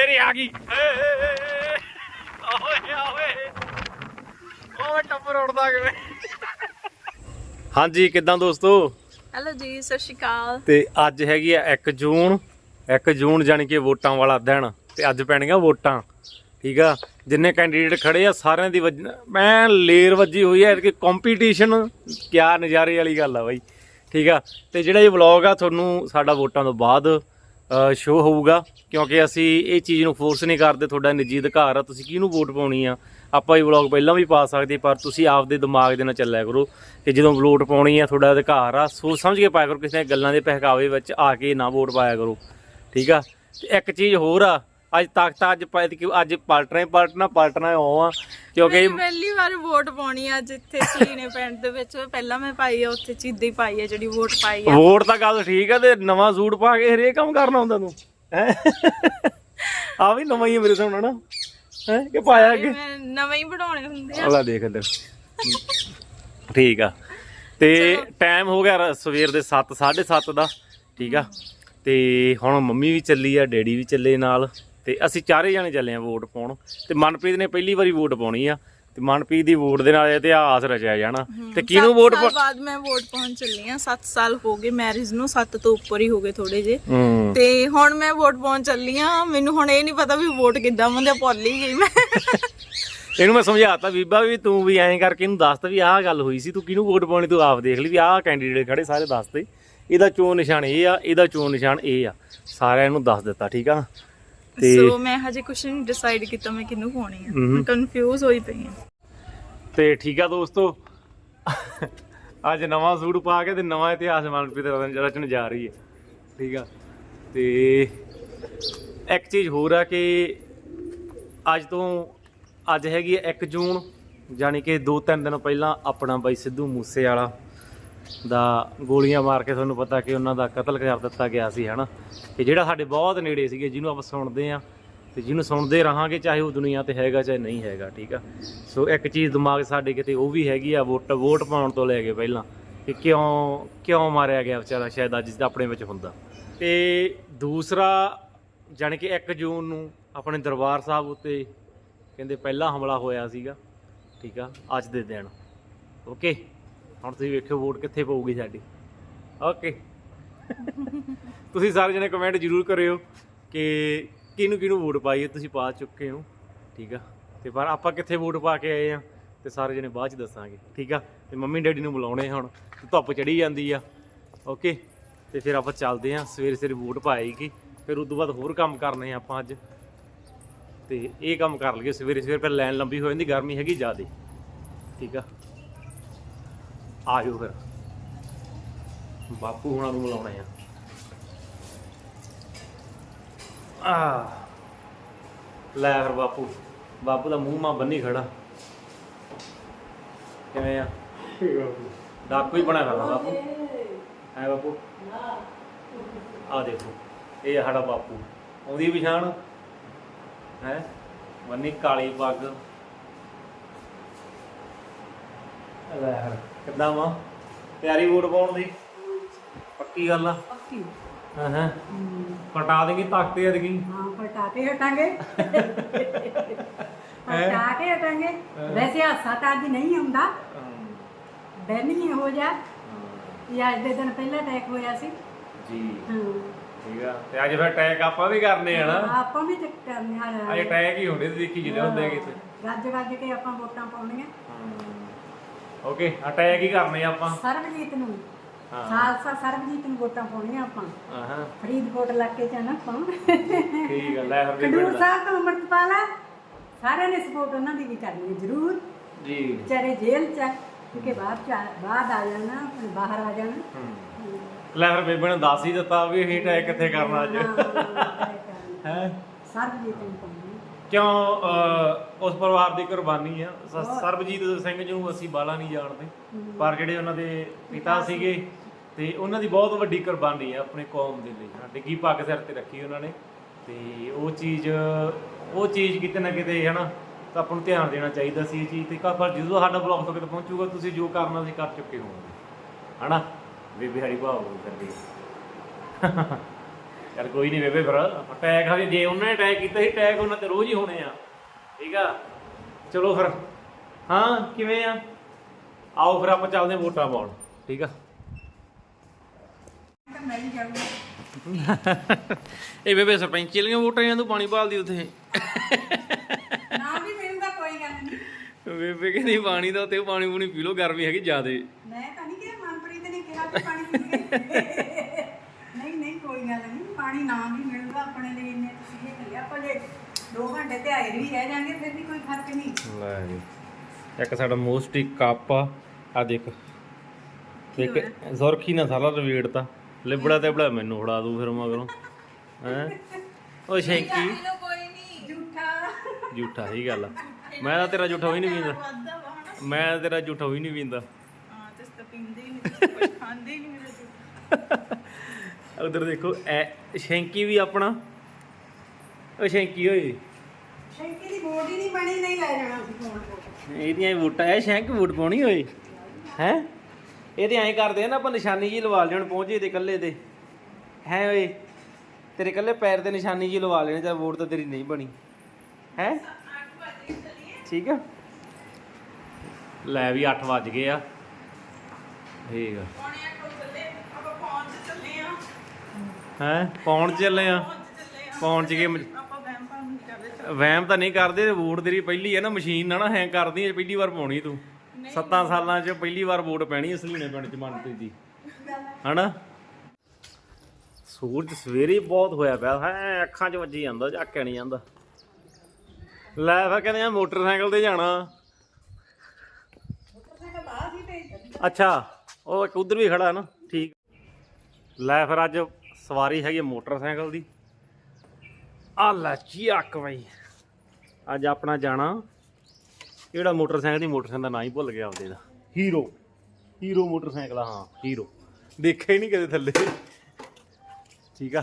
ਮੇਰੇ ਆ ਗਈ। ਓਏ ਓਏ ਓਏ ਟੱਪਰ ਉੜਦਾ ਕਿਵੇਂ ਹਾਂਜੀ ਕਿਦਾਂ ਦੋਸਤੋ? ਹੈਲੋ ਜੀ ਸਤਿ ਸ਼੍ਰੀ ਅਕਾਲ। ਤੇ ਅੱਜ ਹੈਗੀ ਆ 1 ਜੂਨ 1 ਜੂਨ ਜਾਣੀ ਕਿ ਵੋਟਾਂ ਵਾਲਾ ਦਿਨ। ਤੇ ਅੱਜ ਪੈਣਗੀਆਂ ਵੋਟਾਂ ਠੀਕ ਆ? ਜਿੰਨੇ ਕੈਂਡੀਡੇਟ ਖੜੇ ਆ ਸਾਰਿਆਂ ਦੀ ਵੱਜ- ਮੈਂ ਲੇਰ ਵੱਜੀ ਹੋਈ ਹੈ ਕਿ ਕੰਪੀਟੀਸ਼ਨ ਕਿਆ ਨਜ਼ਾਰੇ ਵਾਲੀ ਗੱਲ ਆ ਬਾਈ ਠੀਕ ਆ? ਤੇ ਜਿਹੜਾ ਇਹ ਵਲੌਗ ਆ ਤੁਹਾਨੂੰ ਸਾਡਾ ਵੋਟਾਂ ਤੋਂ ਬਾਅਦ ਸ਼ੋ ਹੋਊਗਾ, ਕਿਉਂਕਿ ਅਸੀਂ ਇਹ ਚੀਜ਼ ਨੂੰ ਫੋਰਸ ਨਹੀਂ ਕਰਦੇ, ਤੁਹਾਡਾ ਨਿੱਜੀ ਅਧਿਕਾਰ ਆ, ਤੁਸੀਂ ਕਿਹਨੂੰ ਵੋਟ ਪਾਉਣੀ ਆ? ਆਪਾਂ ਇਹ ਵਲੌਗ ਪਹਿਲਾਂ ਵੀ ਪਾ ਸਕਦੇ, ਪਰ ਤੁਸੀਂ ਆਪਦੇ ਦਿਮਾਗ ਦੇ ਨਾਲ ਚੱਲਿਆ ਕਰੋ ਕਿ ਜਦੋਂ ਵੋਟ ਪਾਉਣੀ ਆ, ਤੁਹਾਡਾ ਅਧਿਕਾਰ ਆ, ਸੋਚ ਸਮਝ ਕੇ ਪਾਇਆ ਕਰੋ, ਕਿਸੇ ਗੱਲਾਂ ਦੇ ਪਹਿਕਾਵੇ ਵਿੱਚ ਆ ਕੇ ਨਾ ਵੋਟ ਪਾਇਆ ਕਰੋ, ਠੀਕ ਆ? ਤੇ ਇੱਕ ਚੀਜ਼ ਹੋਰ ਆ ਅੱਜ ਤੱਕ ਤਾਂ ਅੱਜ ਪਾ- ਕਿ ਅੱਜ ਪਲਟਣਾ ਹੀ ਪਲਟਣਾ ਪਲਟਣਾ ਉਹ ਆ। ਕਿਉਂਕਿ ਮੈਂ ਪਹਿਲੀ ਵਾਰ ਵੋਟ ਪਾਉਣੀ ਆ ਅੱਜ ਇੱਥੇ ਸਲੀਨੇ ਪਿੰਡ ਦੇ ਵਿੱਚ। ਪਹਿਲਾਂ ਮੈਂ ਪਾਈ ਆ ਉੱਥੇ ਚੀਦੀ ਹੀ ਪਾਈ ਆ ਜਿਹੜੀ ਵੋਟ ਪਾਈ ਆ। ਵੋਟ ਤਾਂ ਗੱਲ ਠੀਕ ਆ ਤੇ ਨਵਾਂ ਸੂਟ ਪਾ ਕੇ ਹਰੇਕ ਕੰਮ ਕਰਨਾ ਹੁੰਦਾ ਤੂੰ। ਹੈ? ਆ ਵੀ ਨਵਾਂ ਹੀ ਆ ਮੇਰੇ ਸਾਹਮਣੇ ਨਾ। ਹੈ? ਕਿ ਪਾਇਆ ਅੱਗੇ? ਮੈਂ ਨਵੇਂ ਹੀ ਬਣਾਉਣੇ ਹੁੰਦੇ ਆ। ਅਲਾ ਦੇਖ ਇੱਧਰ। ਠੀਕ ਆ। ਤੇ ਟਾਈਮ ਹੋ ਗਿਆ ਸਵੇਰ ਦੇ 7 7:30 ਦਾ। ਠੀਕ ਆ। ਤੇ ਹੁਣ ਮੰਮੀ ਵੀ ਚੱਲੀ ਆ ਡੈਡੀ ਵੀ ਚੱਲੇ ਨਾਲ। ਤੇ ਅਸੀਂ ਚਾਰੇ ਜਾਣੇ ਚੱਲੇ ਆ ਵੋਟ ਪਾਉਣ ਤੇ ਮਨਪ੍ਰੀਤ ਨੇ ਪਹਿਲੀ ਵਾਰੀ ਵੋਟ ਪਾਉਣੀ ਆ ਤੇ ਮਨਪ੍ਰੀਤ ਦੀ ਵੋਟ ਦੇ ਨਾਲ ਇਤਿਹਾਸ ਰਚਿਆ ਜਾਣਾ ਤੇ ਕਿਹਨੂੰ ਵੋਟ ਸਾਲ ਬਾਅਦ ਮੈਂ ਵੋਟ ਪਾਉਣ ਚੱਲੀ ਆ 7 ਸਾਲ ਹੋ ਗਏ ਮੈਰਿਜ ਨੂੰ 7 ਤੋਂ ਉੱਪਰ ਹੀ ਹੋ ਗਏ ਥੋੜੇ ਜੇ ਤੇ ਹੁਣ ਮੈਂ ਵੋਟ ਪਾਉਣ ਚੱਲੀ ਆ ਮੈਨੂੰ ਹੁਣ ਇਹ ਨਹੀਂ ਪਤਾ ਵੀ ਵੋਟ ਕਿੱਦਾਂ ਬੰਦੇ ਭੁੱਲ ਹੀ ਗਈ ਮੈਂ। ਇਹਨੂੰ ਮੈਂ ਸਮਝਾਤਾ ਬੀਬਾ ਵੀ ਤੂੰ ਵੀ ਐਂ ਕਰਕੇ ਇਹਨੂੰ ਦੱਸ ਤਾ ਵੀ ਆਹ ਗੱਲ ਹੋਈ ਸੀ ਤੂੰ ਕਿਹਨੂੰ ਵੋਟ ਪਾਉਣੀ ਤੂੰ ਆਪ ਦੇਖ ਲਈ ਵੀ ਆਹ ਕੈਂਡੀਡੇਟ ਖੜੇ ਸਾਰੇ ਦੱਸ ਤੇ। ਇਹਦਾ ਚੋਣ ਨਿਸ਼ਾਨ ਇਹ ਆ ਇਹਦਾ ਚੋਣ ਨਿਸ਼ਾਨ ਇਹ ਆ। ਸਾਰਿਆਂ ਨੂੰ ਦੱਸ ਦਿੱਤਾ ਠੀਕ ਆ ਤੇ ਸੋ ਮੈਂ ਹਜੇ ਕੁਝ ਨਹੀਂ ਡਿਸਾਈਡ ਕੀਤਾ ਮੈਂ ਕਿਹਨੂੰ ਪਾਉਣੀ ਆ। ਮੈਂ ਕਨਫਿਊਜ਼ ਹੋਈ ਪਈ ਆ। ਤੇ ਠੀਕ ਆ ਦੋਸਤੋ। ਅੱਜ ਨਵਾਂ ਸੂਟ ਪਾ ਕੇ ਤੇ ਨਵਾਂ ਇਤਿਹਾਸ ਮਨਪ੍ਰੀਤ ਰਚਣ ਜਾ ਰਹੀ ਹੈ। ਠੀਕ ਆ। ਤੇ ਇੱਕ ਚੀਜ਼ ਹੋਰ ਆ ਕਿ ਅੱਜ ਤੋਂ ਅੱਜ ਹੈਗੀ ਹੈ 1 ਜੂਨ ਯਾਨੀ ਕਿ 2-3 ਦਿਨ ਪਹਿਲਾਂ ਆਪਣਾ ਬਾਈ ਸਿੱਧੂ ਮੂਸੇ ਵਾਲਾ ਦਾ ਗੋਲੀਆਂ ਮਾਰ ਕੇ ਤੁਹਾਨੂੰ ਪਤਾ ਕਿ ਉਹਨਾਂ ਦਾ ਕਤਲ ਕਰ ਦਿੱਤਾ ਗਿਆ ਸੀ, ਹਨਾ? ਕਿ ਜਿਹੜਾ ਸਾਡੇ ਬਹੁਤ ਨੇੜੇ ਸੀਗੇ, ਜਿਹਨੂੰ ਆਪਾਂ ਸੁਣਦੇ ਆ ਤੇ ਜਿਹਨੂੰ ਸੁਣਦੇ ਰਹਾਂਗੇ, ਚਾਹੇ ਉਹ ਦੁਨੀਆ ਤੇ ਹੈਗਾ ਚਾਹੇ ਨਹੀਂ ਹੈਗਾ, ਠੀਕ ਆ? ਸੋ ਇੱਕ ਚੀਜ਼ ਦਿਮਾਗ ਸਾਡੇ ਕਿਤੇ ਉਹ ਵੀ ਹੈਗੀ ਆ, ਵੋਟ ਵੋਟ ਪਾਉਣ ਤੋਂ ਲੈ ਕੇ ਪਹਿਲਾਂ ਕਿ ਕਿਉਂ ਕਿਉਂ ਮਾਰਿਆ ਗਿਆ ਵਿਚਾਰਾ ਸ਼ਾਇਦ ਅੱਜ ਦਾ ਆਪਣੇ ਵਿੱਚ ਹੁੰਦਾ। ਤੇ ਦੂਸਰਾ, ਜਾਣੀ ਕਿ 1 ਜੂਨ ਨੂੰ ਆਪਣੇ ਦਰਬਾਰ ਸਾਹਿਬ ਉੱਤੇ ਕਹਿੰਦੇ ਪਹਿਲਾ ਹਮਲਾ ਹੋਇਆ ਸੀਗਾ, ਠੀਕ ਆ? ਅੱਜ ਦੇ ਦਿਨ, ਓਕੇ? ਹੁਣ ਤੁਸੀਂ ਵੇਖਿਓ ਵੋਟ ਕਿੱਥੇ ਪਊਗੀ ਸਾਡੀ। ਓਕੇ ਤੁਸੀਂ ਸਾਰੇ ਜਣੇ ਕਮੈਂਟ ਜ਼ਰੂਰ ਕਰਿਓ ਕਿ ਕਿਹਨੂੰ ਕਿਹਨੂੰ ਵੋਟ ਪਾਈ ਹੈ ਤੁਸੀਂ ਪਾ ਚੁੱਕੇ ਹੋ, ਠੀਕ ਆ? ਤੇ ਪਰ ਆਪਾਂ ਕਿੱਥੇ ਵੋਟ ਪਾ ਕੇ ਆਏ ਆ, ਤੇ ਸਾਰੇ ਜਣੇ ਬਾਅਦ ਚ ਦੱਸਾਂਗੇ, ਠੀਕ ਆ? ਤੇ ਮੰਮੀ ਡੈਡੀ ਨੂੰ ਬੁਲਾਉਣੇ ਹੁਣ ਧੁੱਪ ਚੜੀ ਜਾਂਦੀ ਆ। ਓਕੇ ਤੇ ਫਿਰ ਆਪਾਂ ਚੱਲਦੇ ਆ, ਸਵੇਰੇ ਸਵੇਰੇ ਵੋਟ ਪਾਏਗੀ, ਫਿਰ ਉਸ ਤੋਂ ਬਾਅਦ ਹੋਰ ਕੰਮ ਕਰਨੇ ਆ ਆਪਾਂ ਅੱਜ। ਤੇ ਇਹ ਕੰਮ ਕਰ ਲਈਏ ਸਵੇਰੇ ਸਵੇਰੇ, ਫਿਰ ਲਾਈਨ ਲੰਬੀ ਹੋ ਜਾਂਦੀ, ਗਰਮੀ ਹੈਗੀ ਜ਼ਿਆਦੇ, ਠੀਕ ਆ? ਆਜੋ ਫਿਰ। ਬਾਪੂ ਹੁਣਾਂ ਨੂੰ ਬੁਲਾਉਣੇ ਆ। ਆ। ਲੈ ਫਿਰ ਬਾਪੂ। ਬਾਪੂ ਦਾ ਮੂੰਹ ਮਾ ਬੰਨੀ ਖੜਾ। ਕਿਵੇਂ ਆ? ਡਾਕੂ ਹੀ ਬਣਿਆ ਫਿਰਦਾ ਬਾਪੂ। ਹੈ ਬਾਪੂ? ਆ ਦੇਖੋ ਇਹ ਆ ਸਾਡਾ ਬਾਪੂ। ਆਉਂਦੀ ਪਛਾਣ ਹੈ? ਬੰਨੀ ਕਾਲੀ ਪੱਗ। ਲੈ ਫਿਰ। ਕਿੱਦਾਂ ਵਾ? ਤਿਆਰੀ ਵੋਟ ਪਾਉਣ ਦੀ? ਪੱਕੀ ਗੱਲ ਆ? ਹਾਂ ਹਾਂ ਪਟਾ ਦੇਗੀ ਤਖਤੇ ਅਦਗੀ। ਹਾਂ ਪਟਾਕੇ ਹਟਾਂਗੇ। ਪਟਾਕੇ ਹਟਾਂਗੇ। ਵੈਸੇ ਹਾਸਾ ਤਾਂ ਅੱਜ ਨਹੀਂ ਆਉਂਦਾ। ਦਿਨ ਹੀ ਹੋ। ਜਾ ਇਹ ਅੱਜ ਦੇ ਦਿਨ ਪਹਿਲਾਂ ਅਟੈਕ ਹੋਇਆ ਸੀ। ਜੀ। ਹਾਂ। ਠੀਕ ਆ। ਤੇ ਅੱਜ ਫਿਰ ਅਟੈਕ ਆਪਾਂ ਵੀ ਕਰਨੇ ਆ ਨਾ। ਆਪਾਂ ਵੀ ਕਰਨੇ ਆ। ਅੱਜ ਅਟੈਕ ਹੀ ਹੁੰਦੇ ਤੇ ਦੇਖੀ ਜਿਹੜੇ ਹੁੰਦੇ ਕਿਤੇ। ਗੱਜ ਗੱਜ ਕੇ ਆਪਾਂ ਵੋਟਾਂ ਪਾਉਣੀਆਂ। ਓਕੇ ਅਟੈਕ ਹੀ ਕਰਨੇ ਆ ਆਪਾਂ? ਸਰਬਜੀਤ ਨੂੰ। ਹਾਂ। ਖਾਲਸਾ ਸਰਬਜੀਤ ਨੂੰ ਵੋਟਾਂ ਪਾਉਣੀਆਂ ਆਪਾਂ। ਹਾਂ ਫਰੀਦਕੋਟ ਇਲਾਕੇ ਚ ਆ ਨਾ ਆਪਾਂ। ਠੀਕ ਆ ਲੈ ਫਿਰ ਖਡੂਰ ਸਾਹਿਬ ਤੋਂ ਅੰਮ੍ਰਿਤਪਾਲ ਆ। ਸਾਰਿਆਂ ਨੇ ਸਪੋਰਟ ਉਹਨਾਂ ਦੀ ਵੀ ਕਰਨੀ ਹੈ ਜ਼ਰੂਰ। ਜੀ। ਵਿਚਾਰੇ ਜੇਲ੍ਹ ਚ ਆ, ਕਿਉਂਕਿ ਬਾਹਰ ਚ ਆ- ਬਾਹਰ ਆ ਜਾਣਾ ਬਾਹਰ ਆ ਜਾਣਾ। ਹੂੰ। ਲੈ ਫਿਰ ਬੇਬੇ ਨੇ ਦੱਸ ਹੀ ਦਿੱਤਾ ਵੀ ਇਹ ਅਟੈਕ ਕਿੱਥੇ ਕਰਨਾ ਅੱਜ। ਹੈ? ਸਰਬਜੀਤ ਨੂੰ ਪਾਉਣੀ। ਕਿਉਂ ਉਸ ਪਰਿਵਾਰ ਦੀ ਕੁਰਬਾਨੀ ਆ? ਸ- ਸਰਬਜੀਤ ਸਿੰਘ ਜੀ ਨੂੰ ਅਸੀਂ ਬਾਲਾ ਨਹੀਂ ਜਾਣਦੇ। ਪਰ ਜਿਹੜੇ ਉਹਨਾਂ ਦੇ ਪਿਤਾ ਸੀਗੇ ਤੇ ਉਹਨਾਂ ਦੀ ਬਹੁਤ ਵੱਡੀ ਕੁਰਬਾਨੀ ਆ ਆਪਣੇ ਕੌਮ ਦੇ ਲਈ। ਹਾਂ ਡਿੱਗੀ ਪੱਗ ਸਿਰ ਤੇ ਰੱਖੀ ਉਹਨਾਂ ਨੇ। ਤੇ ਉਹ ਚੀਜ਼ ਉਹ ਚੀਜ਼ ਕਿਤੇ ਨਾ ਕਿਤੇ ਹਨਾ ਤਾਂ ਆਪਾਂ ਨੂੰ ਧਿਆਨ ਦੇਣਾ ਚਾਹੀਦਾ ਸੀ ਇਹ ਚੀਜ਼ ਤੇ। ਕਾ- ਪਰ ਜਦੋਂ ਸਾਡਾ ਬਲੌਗ ਤੋਂ ਕਿਤੇ ਪਹੁੰਚੂਗਾ ਤੁਸੀਂ ਜੋ ਕਰਨਾ ਸੀ ਕਰ ਚੁੱਕੇ ਹੋਵੋਗੇ। ਹਨਾ? ਬੇਬੀ ਹਰੀ ਭਾਵ ਕਰਦੀ ਯਾਰ ਕੋਈ ਨਹੀਂ ਬੇਬੇ ਫਿਰ ਅਟੈਕ ਹਜੇ ਜੇ ਉਹਨਾਂ ਨੇ ਅਟੈਕ ਕੀਤਾ ਸੀ ਅਟੈਕ ਉਹਨਾਂ ਤੇ ਰੋਜ਼ ਹੀ ਹੋਣੇ ਆ। ਠੀਕ ਆ? ਚਲੋ ਫਿਰ। ਹਾਂ ਕਿਵੇਂ ਆ? ਆਓ ਫਿਰ ਆਪਾਂ ਚੱਲਦੇ ਹਾਂ ਵੋਟਾਂ ਪਾਉਣ। ਠੀਕ ਆ? ਤਾਂ ਮੈਂ ਵੀ ਜਾਊਂਗਾ ਇਹ ਬੇਬੇ ਸਰਪੰਚੀ ਵਾਲੀਆਂ ਵੋਟਾਂ ਜਾਂ ਤੂੰ ਪਾਣੀ ਭਾਲਦੀ ਉੱਥੇ? ਨਾ ਵੀ ਮਿਲਦਾ ਕੋਈ ਗੱਲ ਨਹੀਂ ਬੇਬੇ ਕਹਿੰਦੀ ਪਾਣੀ ਦਾ ਉੱਤੇ ਪਾਣੀ ਪੂਣੀ ਪੀ ਲਓ ਗਰਮੀ ਹੈਗੀ ਜ਼ਿਆਦੇ। ਮੈਂ ਤਾਂ ਨਹੀਂ ਕਿਹਾ ਮਨਪ੍ਰੀਤ ਨੇ ਕਿਹਾ ਕਿ ਪਾਣੀ ਨਹੀਂ ਨਹੀਂ ਕੋਈ ਗੱਲ ਨਹੀਂ ਪਾਣੀ ਨਾ ਵੀ ਮਿਲਦਾ ਆਪਣੇ ਲਈ ਇੰਨੇ ਤੁਸੀਂ ਇਹ ਕਰਿਆ ਆਪਾਂ ਜੇ 2 ਘੰਟੇ ਤੇ ਆਏ ਵੀ ਰਹਿ ਜਾਾਂਗੇ ਫਿਰ ਵੀ ਕੋਈ ਫ਼ਰਕ ਨਹੀਂ। ਲੈ ਜੀ ਇੱਕ ਸਾਡਾ ਮੋਸਟੀ ਕੱਪ ਆ ਆ ਦੇਖ। ਦੇਖ ਜ਼ੁਰਖੀ ਨਾ ਸਾਲਾ ਰਵੇੜਤਾ ਲਿਬੜਾ ਤੇ ਬੜਾ ਮੈਨੂੰ ਫੜਾ ਦੂ ਫਿਰ ਮਗਰੋਂ ਹੈ? ਓ ਸ਼ੈਂਕੀ। ਕੋਈ ਨਹੀਂ। ਝੂਠਾ ਝੂਠਾ ਹੀ ਗੱਲ ਆ। ਮੈਂ ਤਾਂ ਤੇਰਾ ਝੂਠਾ ਵੀ ਨਹੀਂ ਪੀਂਦਾ। ਵਾਦਾ ਵਾ ਹਨਾ ਮੈਂ ਤਾਂ ਤੇਰਾ ਝੂਠਾ ਵੀ ਨਹੀਂ ਪੀਂਦਾ। ਹਾਂ ਤੇ ਤਾਂ ਪੀਂਦੇ ਹੀ ਨਹੀਂ ਕੁਝ ਖਾਂਦੇ ਹੀ ਨਹੀਂ ਮੇਰੇ ਤੋਂ ਉਧਰ ਦੇਖੋ ਐ ਸ਼ੈਂਕੀ ਵੀ ਆਪਣਾ। ਓ ਸ਼ੈਂਕੀ ਓਏ। ਸ਼ੈਂਕੀ ਦੀ ਬੋਡੀ ਨਹੀਂ ਬਣੀ ਨਹੀਂ ਲੈ ਜਾਣਾ ਸੀ ਫੋਨ ਕੋਲ। ਇਹਦੀਆਂ ਵੋਟਾਂ ਐ ਸ਼ੈਂਕ ਵੋਟ ਪਾਉਣੀ ਓਏ। ਹੈ? ਇਹ ਤੇ ਐਂ ਕਰਦੇ ਆ ਨਾ ਆਪਾਂ ਨਿਸ਼ਾਨੀ ਜੀ ਲਵਾ ਲੈਣ ਪਹੁੰਚੇ ਤੇ ਇਕੱਲੇ ਤੇ। ਹੈ ਓਏ? ਤੇਰੇ ਇਕੱਲੇ ਪੈਰ ਤੇ ਨਿਸ਼ਾਨੀ ਜੀ ਲਵਾ ਲੈਣੇ ਤਾਂ ਵੋਟ ਤਾਂ ਤੇਰੀ ਨਹੀਂ ਬਣੀ। ਹੈ? ਠੀਕ ਆ? ਲੈ ਵੀ 8 ਵੱਜ ਗਏ ਆ। ਠੀਕ ਆ ਪੌਣੇ ਅੱਠ ਵਜੇ ਚੱਲੇ ਆਪਾਂ ਪਹੁੰਚ ਚੱਲੇ ਆ ਹੈ? ਪਹੁੰਚ ਚੱਲੇ ਆ। ਪਹੁੰਚ ਗਏ ਮ- ਆਪਾਂ ਵਹਿਮ ਭਾਵ ਨਹੀਂ ਕਰਦੇ ਵਹਿਮ ਤਾਂ ਨਹੀਂ ਕਰਦੇ ਵੋਟ ਤੇਰੀ ਪਹਿਲੀ ਹੈ ਨਾ ਮਸ਼ੀਨ ਨਾ ਨਾ ਹੈਂਗ ਕਰਦੀ ਹੈ ਪਹਿਲੀ ਵਾਰ ਪਾਉਣੀ ਤੂੰ। ਸੱਤਾਂ ਸਾਲਾਂ 'ਚ ਪਹਿਲੀ ਵਾਰ ਵੋਟ ਪੈਣੀ ਅਸਲੀ ਨੇ ਪਿੰਡ 'ਚ ਮਨਪ੍ਰੀਤ ਦੀ ਹਨਾ? ਸੂਰਜ ਸਵੇਰੇ ਹੀ ਬਹੁਤ ਹੋਇਆ ਪਿਆ ਹੈ ਅੱਖਾਂ 'ਚ ਵੱਜੀ ਜਾਂਦਾ ਝਾਕਿਆ ਨਹੀਂ ਜਾਂਦਾ। ਲੈ ਫਿਰ ਕਹਿੰਦੇ ਆ ਮੋਟਰਸਾਈਕਲ ਤੇ ਜਾਣਾ। ਅੱਛਾ ਉਹ ਇੱਕ ਉਧਰ ਵੀ ਖੜਾ ਹੈ ਨਾ ਠੀਕ। ਲੈ ਫਿਰ ਅੱਜ ਸਵਾਰੀ ਹੈਗੀ ਮੋਟਰਸਾਈਕਲ ਦੀ। ਆ ਲਾਚੀ ਅੱਕ ਬਈ। ਅੱਜ ਆਪਣਾ ਜਾਣਾ। ਕਿਹੜਾ ਮੋਟਰਸਾਈਕਲ? ਦੀ ਮੋਟਰਸਾਈਕਲ ਦਾ ਨਾਂ ਹੀ ਭੁੱਲ ਗਿਆ ਆਪਦੇ ਦਾ। ਹੀਰੋ ਹੀਰੋ ਮੋਟਰਸਾਈਕਲ ਆ, ਹਾਂ ਹੀਰੋ ਦੇਖਿਆ ਹੀ ਨਹੀਂ ਕਦੇ ਥੱਲੇ। ਠੀਕ ਆ।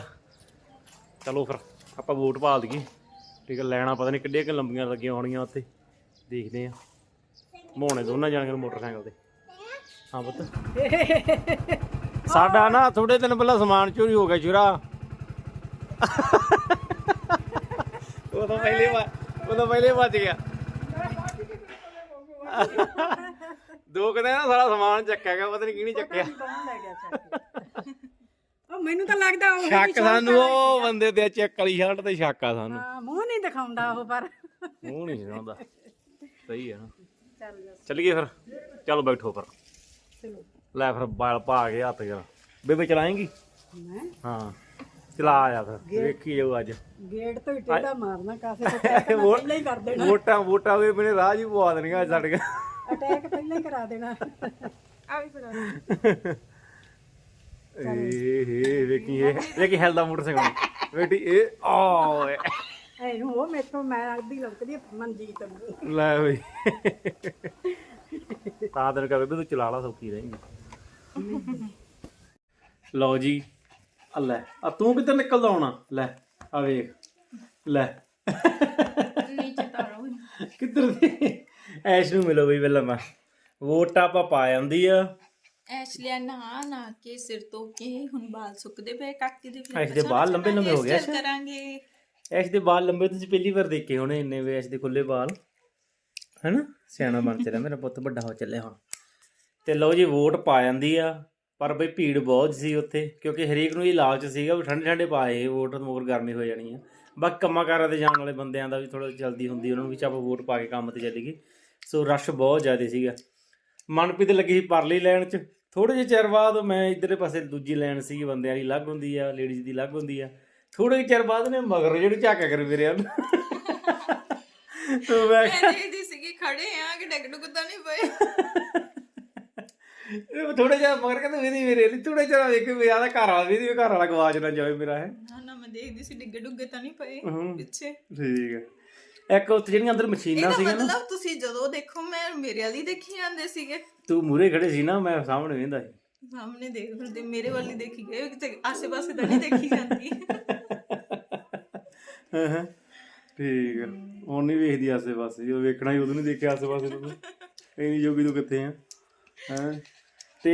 ਚਲੋ ਫਿਰ ਆਪਾਂ ਵੋਟ ਪਾ ਦਈਏ। ਠੀਕ ਆ ਲੈਣਾ ਪਤਾ ਨਹੀਂ ਕਿੱਡੀਆਂ ਕਿ ਲੰਬੀਆਂ ਲੱਗੀਆਂ ਹੋਣੀਆਂ ਉੱਥੇ। ਦੇਖਦੇ ਆ। ਮੋਹਣੇ ਦੋਨਾਂ ਜਾਣਗੇ ਮੋਟਰਸਾਈਕਲ ਤੇ। ਹਾਂ ਪੁੱਤ। ਸਾਡਾ ਨਾ ਥੋੜੇ ਦਿਨ ਪਹਿਲਾਂ ਸਮਾਨ ਚੋਰੀ ਹੋ ਗਿਆ ਚੁਰਾ ਉਹ ਤਾਂ ਪਹਿਲੇ ਵਾ- ਉਹ ਤਾਂ ਪਹਿਲੇ ਬਚ ਗਿਆ। ਦੋ ਕਦੇ ਨਾ ਸਾਰਾ ਸਮਾਨ ਚੱਕਿਆ ਗਿਆ ਪਤਾ ਨਹੀਂ ਕਿਹਨੇ ਚੱਕਿਆ। ਉਹ ਮੈਨੂੰ ਤਾਂ ਲੱਗਦਾ ਉਹ ਸ਼ੱਕ ਸਾਨੂੰ ਉਹ ਬੰਦੇ ਤੇ ਚੈੱਕ ਵਾਲੀ ਸ਼ਰਟ ਤੇ ਸ਼ੱਕ ਆ ਸਾਨੂੰ। ਹਾਂ, ਮੂੰਹ ਨਹੀਂ ਦਿਖਾਉਂਦਾ ਉਹ ਪਰ। ਮੂੰਹ ਨਹੀਂ ਸੁਣਾਉਂਦਾ ਸਹੀ ਹੈ ਨਾ ਚੱਲ ਜਾ ਚੱਲੀਏ ਫਿਰ। ਚਲੋ ਬੈਠੋ ਫਿਰ। ਚਲੋ। ਲੈ ਫਿਰ ਬਾਲ ਪਾ ਕੇ ਹੱਥ ਜਰਾ। ਬੇਬੇ ਚਲਾਏਂਗੀ? ਮੈਂ? ਹਾਂ ਚਲਾ ਆ ਫਿਰ ਵੇਖੀ ਜਾਊ ਅੱਜ। ਗੇਟ ਤੋਂ ਹੀ ਟੇਢਾ ਮਾਰਨਾ ਕਾਸੇ ਤੋਂ ਪਹਿਲਾਂ ਹੀ ਕਰ ਦੇਣਾ। ਵੋਟਾਂ ਵੋਟਾਂ ਵੀ ਮੇਰੇ ਰਾਹ ਹੀ ਪਵਾ ਦੇਣੀਆਂ ਅੱਜ ਸਾਡੇ ਅਟੈਕ ਪਹਿਲਾਂ ਹੀ ਕਰਾ ਦੇਣਾ। ਆ ਵੀ ਫੜਾ ਏ ਹੇ ਵੇਖੀ ਇਹ। ਵੇਖੀ ਹੈਲਦਾ ਮੋਟਰਸਾਈਕਲ? ਬੇਟੀ ਇਹ ਓਏ। ਇਹਨੂੰ ਉਹ ਮੇਥੋਂ ਮੈਂ ਅੱਧੀ ਲੰਕਦੀ ਆ ਮਨਜੀਤ ਨੂੰ। ਲੈ ਬਈ। ਤਾਂ ਦਿਨ ਕਹੇ ਤੂੰ ਚਲਾ ਲਾ ਸੌਖੀ ਰਹੇਂਗੀ। ਲਓ ਜੀ। ਆ ਲੈ। ਆ ਤੂੰ ਕਿੱਧਰ ਨਿਕਲਦਾ ਹੋਣਾ? ਲੈ ਆ ਵੇਖ। ਲੈ। ਨੀਚੇ ਤਾਰੋ ਕਿੱਧਰ ਦੀ? ਐਸ਼ ਨੂੰ ਮਿਲੋ ਬਈ ਪਹਿਲਾਂ ਮੈਂ। ਵੋਟ ਆਪਾਂ ਪਾ ਜਾਂਦੀ ਆ। ਐਸ਼ਲੀਆ ਨਾ ਨਾ ਕੇ ਸਿਰ ਤੋਂ ਕੇ ਹੁਣ ਬਾਲ ਸੁੱਕਦੇ ਪਏ ਕਾਕੇ ਦੇ ਫਿਰ ਐਸ਼ ਦੇ ਬਾਲ ਲੰਬੇ ਲੰਬੇ ਹੋ ਗਏ ਕਰਾਂਗੇ। ਐਸ਼ ਦੇ ਵਾਲ ਲੰਬੇ ਤੁਸੀਂ ਪਹਿਲੀ ਵਾਰ ਦੇਖੇ ਹੋਣੇ ਇੰਨੇ ਵੇ ਐਸ਼ ਦੇ ਖੁੱਲੇ ਵਾਲ ਹੈਨਾ? ਸਿਆਣਾ ਬਣ ਚੱਲਿਆ ਮੇਰਾ ਪੁੱਤ ਵੱਡਾ ਹੋ ਚੱਲਿਆ ਹੁਣ। ਤੇ ਲਓ ਜੀ ਵੋਟ ਪਾ ਜਾਂਦੀ ਆ, ਪਰ ਬਈ ਭੀੜ ਬਹੁਤ ਸੀ ਉੱਥੇ, ਕਿਉਂਕਿ ਹਰੇਕ ਨੂੰ ਇਹ ਲਾਲਚ ਸੀਗਾ ਵੀ ਠੰਡੇ ਠੰਡੇ ਪਾਏ ਵੋਟ ਮੋਰ ਗਰਮੀ ਹੋ ਜਾਣੀ ਆ। ਬਾਕੀ ਕੰਮਾਂ ਕਾਰਾਂ ਤੇ ਜਾਣ ਵਾਲੇ ਬੰਦਿਆਂ ਦਾ ਵੀ ਥੋੜਾ ਜਲਦੀ ਹੁੰਦੀ, ਉਹਨਾਂ ਨੂੰ ਵੀ ਚੱਪ ਵੋਟ ਪਾ ਕੇ ਕੰਮ ਤੇ ਚੱਲੀ ਗਏ ਸੋ ਰਸ਼ ਬਹੁਤ ਜ਼ਿਆਦਾ ਸੀਗਾ। ਮਨਪ੍ਰੀਤ ਲੱਗੀ ਸੀ ਪਰਲੀ ਲੈਣ 'ਚ। ਥੋੜੇ ਜਿਹੇ ਚਿਰ ਬਾਅਦ ਮੈਂ ਇਧਰਲੇ ਪਾਸੇ ਦੂਜੀ ਲੈਣ ਸੀ ਬੰਦਿਆਂ ਦੀ ਅਲੱਗ ਹੁੰਦੀ ਆ ਲੇਡੀਜ਼ ਦੀ ਅਲੱਗ ਹੁੰਦੀ ਆ। ਥੋੜੇ ਜਿਹੇ ਚਿਰ ਬਾਅਦ ਨੇ ਮਗਰ ਜਿਹੜੇ ਝਾਕਿਆ ਕਰ ਮੇਰੇ ਵੱਲ। ਤੋ ਮੈਂ ਮੈਂ ਸੀਗੀ ਖੜੇ ਆ ਕਿ ਡੱਗ ਡੁੱਗ ਤਾਂ ਨਹੀਂ ਪਏ। ਥੋੜੇ ਜਿਹਾ ਮਗਰ ਕਹਿੰਦੇ ਮੇਰੀ ਮੇਰੇ ਲਈ ਥੋੜੇ ਜਿਹਾ ਵੇਖ ਵੀ ਆਦਾ ਘਰ ਵਾਲਾ ਵੀ ਘਰ ਵਾਲਾ ਗਵਾਚ ਨਾ ਜਾਵੇ ਮੇਰਾ ਹੈ ਨਾ ਨਾ ਮੈਂ ਦੇਖਦੀ ਸੀ ਡਿੱਗੇ ਡੁੱਗੇ ਤਾਂ ਨਹੀਂ ਪਏ। ਪਿੱਛੇ। ਠੀਕ ਹੈ। ਇੱਕ ਉੱਥੇ ਜਿਹੜੀਆਂ ਅੰਦਰ ਮਸ਼ੀਨਾਂ ਸੀਗੀਆਂ ਨਾ। ਮਤਲਬ ਤੁਸੀਂ ਜਦੋਂ ਦੇਖੋ ਮੈਂ ਮੇਰੇ ਵਾਲੀ ਦੇਖੀ ਜਾਂਦੇ ਸੀਗੇ। ਤੂੰ ਮੂਰੇ ਖੜੇ ਸੀ ਨਾ ਮੈਂ ਸਾਹਮਣੇ ਵੇਂਦਾ ਸੀ। ਸਾਹਮਣੇ ਦੇਖ ਫਿਰਦੇ ਮੇਰੇ ਵੱਲ ਦੇਖੀ ਗਏ ਕਿਤੇ ਆਸੇ-ਪਾਸੇ ਤਾਂ ਨਹੀਂ ਦੇਖੀ ਜਾਂਦੀ। ਹਾਂ ਹਾਂ। ਠੀਕ ਹੈ। ਹੁਣ ਨਹੀਂ ਵੇਖਦੀ ਆਸੇ ਪਾਸੇ ਜਦੋਂ ਵੇਖਣਾ ਹੀ ਉਦੋਂ ਨਹੀਂ ਦੇਖਿਆ ਆਸੇ ਪਾਸੇ ਨੂੰ ਇਹ ਨਹੀਂ ਜੋਗੀ ਤੂੰ ਕਿੱਥੇ ਆ ਹਾਂ? ਤੇ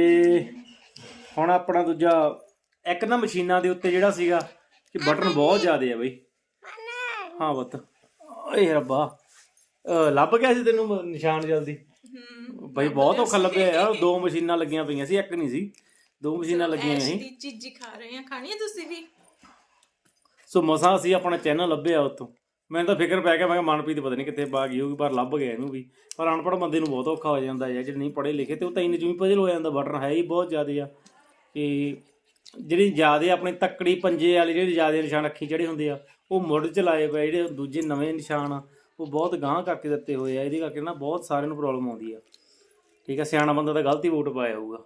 ਹੁਣ ਆਪਣਾ ਦੂਜਾ ਇੱਕ ਨਾ ਮਸ਼ੀਨਾਂ ਦੇ ਉੱਤੇ ਜਿਹੜਾ ਸੀਗਾ ਕਿ ਬਟਨ ਬਹੁਤ ਜ਼ਿਆਦੇ ਆ ਬਈ। ਹਾਂ ਬੱਤ ਓਏ ਰੱਬਾ। ਲੱਭ ਗਿਆ ਸੀ ਤੈਨੂੰ ਨਿਸ਼ਾਨ ਜਲਦੀ? ਬਈ ਬਹੁਤ ਔਖਾ ਲੱਭਿਆ ਯਾਰ ਦੋ ਮਸ਼ੀਨਾਂ ਲੱਗੀਆਂ ਪਈਆਂ ਸੀ ਇੱਕ ਨਹੀਂ ਸੀ। ਦੋ ਮਸ਼ੀਨਾਂ ਲੱਗੀਆਂ ਸੀ। ਚੀਜ਼ੀ ਖਾ ਰਹੇ ਆ ਖਾਣੀ ਤੁਸੀਂ ਵੀ? ਸੋ ਮਸਾਂ ਅਸੀਂ ਆਪਣਾ ਚੈਨਲ ਲੱਭਿਆ ਉੱਥੋਂ। ਮੈਨੂੰ ਤਾਂ ਫਿਕਰ ਪੈ ਗਿਆ, ਮੈਂ ਕਿਹਾ ਮਨਪ੍ਰੀਤ ਪਤਾ ਨਹੀਂ ਕਿੱਥੇ ਪਾ ਗਈ ਹੋਊਗੀ, ਪਰ ਲੱਭ ਗਿਆ ਇਹਨੂੰ ਵੀ। ਪਰ ਅਨਪੜ੍ਹ ਬੰਦੇ ਨੂੰ ਬਹੁਤ ਔਖਾ ਹੋ ਜਾਂਦਾ ਹੈ ਜਿਹੜੇ ਨਹੀਂ ਪੜ੍ਹੇ ਲਿਖੇ ਤੇ ਉਹ ਤਾਂ ਇੰਨੇ ਜਿਵੇਂ ਪਜਲ ਹੋ ਜਾਂਦਾ, ਬਟਨ ਹੈ ਹੀ ਬਹੁਤ ਜ਼ਿਆਦੇ ਆ। ਕਿ ਜਿਹੜੀ ਜ਼ਿਆਦੇ ਆਪਣੇ ਤੱਕੜੀ ਪੰਜੇ ਵਾਲੇ, ਜਿਹੜੇ ਜ਼ਿਆਦੇ ਨਿਸ਼ਾਨ ਅੱਖੀ ਜਿਹੜੇ ਹੁੰਦੇ ਆ, ਉਹ ਮੁੜ ਚ ਲਾਏ ਪਏ ਜਿਹੜੇ ਦੂਜੇ ਨਵੇਂ ਨਿਸ਼ਾਨ ਆ, ਉਹ ਬਹੁਤ ਗਾਂਹ ਕਰਕੇ ਦਿੱਤੇ ਹੋਏ ਆ, ਇਹਦੇ ਕਰਕੇ ਨਾ ਬਹੁਤ ਸਾਰਿਆਂ ਨੂੰ ਪ੍ਰੋਬਲਮ ਆਉਂਦੀ ਆ। ਠੀਕ ਆ, ਸਿਆਣਾ ਬੰਦਾ ਤਾਂ ਗਲਤੀ ਵੋਟ ਪਾਇਆ ਹੋਊਗਾ।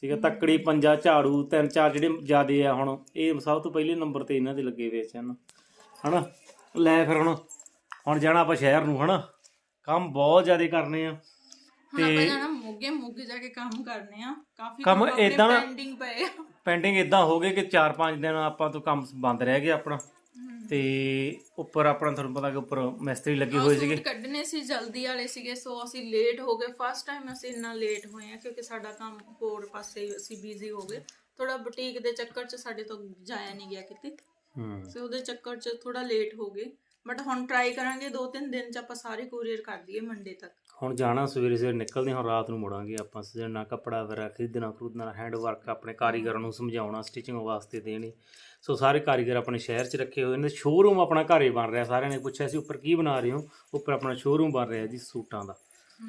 ਠੀਕ ਆ, ਤੱਕੜੀ ਪੰਜਾ, ਝਾੜੂ, ਤਿੰਨ ਚਾਰ ਜਿਹੜੇ ਜ਼ਿਆਦੇ ਆ ਹੁਣ, ਇਹ ਸਭ ਤੋਂ ਪਹਿਲੇ ਨੰਬਰ ਤੇ ਇਹਨਾਂ ਦੇ ਲੱਗੇ ਹੋਏ ਸੀ ਹਨ ਹਨਾ? ਲੈ ਫਿਰ ਹੁਣ ਹੁਣ ਜਾਣਾ ਆਪਾਂ ਸ਼ਹਿਰ ਨੂੰ ਹਨਾ? ਕੰਮ ਬਹੁਤ ਜ਼ਿਆਦੇ ਕਰਨੇ ਆ। ਹੁਣ ਆਪਾਂ ਜਾਣਾ ਮੋਗੇ ਮੋਗੇ ਜਾ ਕੇ ਕੰਮ ਕਰਨੇ ਆ। ਕਾਫੀ ਕੰਮ ਏਦਾਂ- ਪੈਂਡਿੰਗ ਪਏ ਆ। ਪੈਂਡਿੰਗ ਇਦਾਂ ਹੋ ਗਏ ਕਿ 4-5 ਦਿਨ ਆਪਾਂ ਤੋਂ ਕੰਮ ਬੰਦ ਰਹਿ ਗਿਆ ਆਪਣਾ। ਤੇ ਉੱਪਰ ਆਪਣਾ ਤੁਹਾਨੂੰ ਪਤਾ ਕਿ ਉੱਪਰ ਮਿਸਤਰੀ ਲੱਗੇ ਹੋਏ ਸੀਗੇ। ਸੂਟ ਕੱਢਨੇ ਸੀ ਜਲਦੀ ਵਾਲੇ ਸੀਗੇ ਸੋ ਅਸੀਂ ਲੇਟ ਹੋ ਗਏ। ਫਸਟ ਟਾਈਮ ਅਸੀਂ ਇੰਨਾ ਲੇਟ ਹੋਏ ਆ ਕਿਉਂਕਿ ਸਾਡਾ ਕੰਮ ਹੋਰ ਪਾਸੇ ਅਸੀਂ ਬਿਜ਼ੀ ਹੋ ਗਏ। ਥੋੜਾ ਬੁਟੀਕ ਦੇ ਚੱਕਰ 'ਚ ਸਾਡੇ ਤੋਂ ਜਾਇਆ ਨਹੀਂ ਗਿਆ ਕਿਤੇ। ਹੂੰ। ਸੋ ਉਹਦੇ ਚੱਕਰ 'ਚ ਥੋੜਾ ਲੇਟ ਹੋ ਗਏ। ਬਟ ਹੁਣ ਟਰਾਈ ਕਰਾਂਗੇ ਦੋ ਤਿੰਨ ਦਿਨ 'ਚ ਆਪਾਂ ਸਾਰੇ ਕੋਰੀਅਰ ਕਰ ਦਈਏ ਮੰਡੇ ਤੱਕ। ਹੁਣ ਜਾਣਾ ਸਵੇਰੇ ਸਵੇਰੇ ਨਿਕਲਦੇ ਹਾਂ ਰਾਤ ਨੂੰ ਮੁੜਾਂਗੇ ਆਪਾਂ। ਸਜਣਾ ਕੱਪੜਾ ਵਗੈਰਾ ਖਰੀਦਣਾ ਖਰੀਦਣਾ ਹੈਂਡ ਵਰਕ ਆਪਣੇ ਕਾਰੀਗਰਾਂ ਨੂੰ ਸਮਝਾਉਣਾ ਸਟਿਚਿੰਗ ਵਾਸਤੇ ਦੇਣੀ। ਸੋ ਸਾਰੇ ਕਾਰੀਗਰ ਆਪਣੇ ਸ਼ਹਿਰ 'ਚ ਰੱਖੇ ਹੋਏ ਨੇ। ਸ਼ੋਰੂਮ ਆਪਣਾ ਘਰੇ ਬਣ ਰਿਹਾ। ਸਾਰਿਆਂ ਨੇ ਪੁੱਛਿਆ ਸੀ ਉੱਪਰ ਕੀ ਬਣਾ ਰਹੇ ਹੋ? ਉੱਪਰ ਆਪਣਾ ਸ਼ੋਰੂਮ ਬਣ ਰਿਹਾ ਜੀ ਸੂਟਾਂ ਦਾ।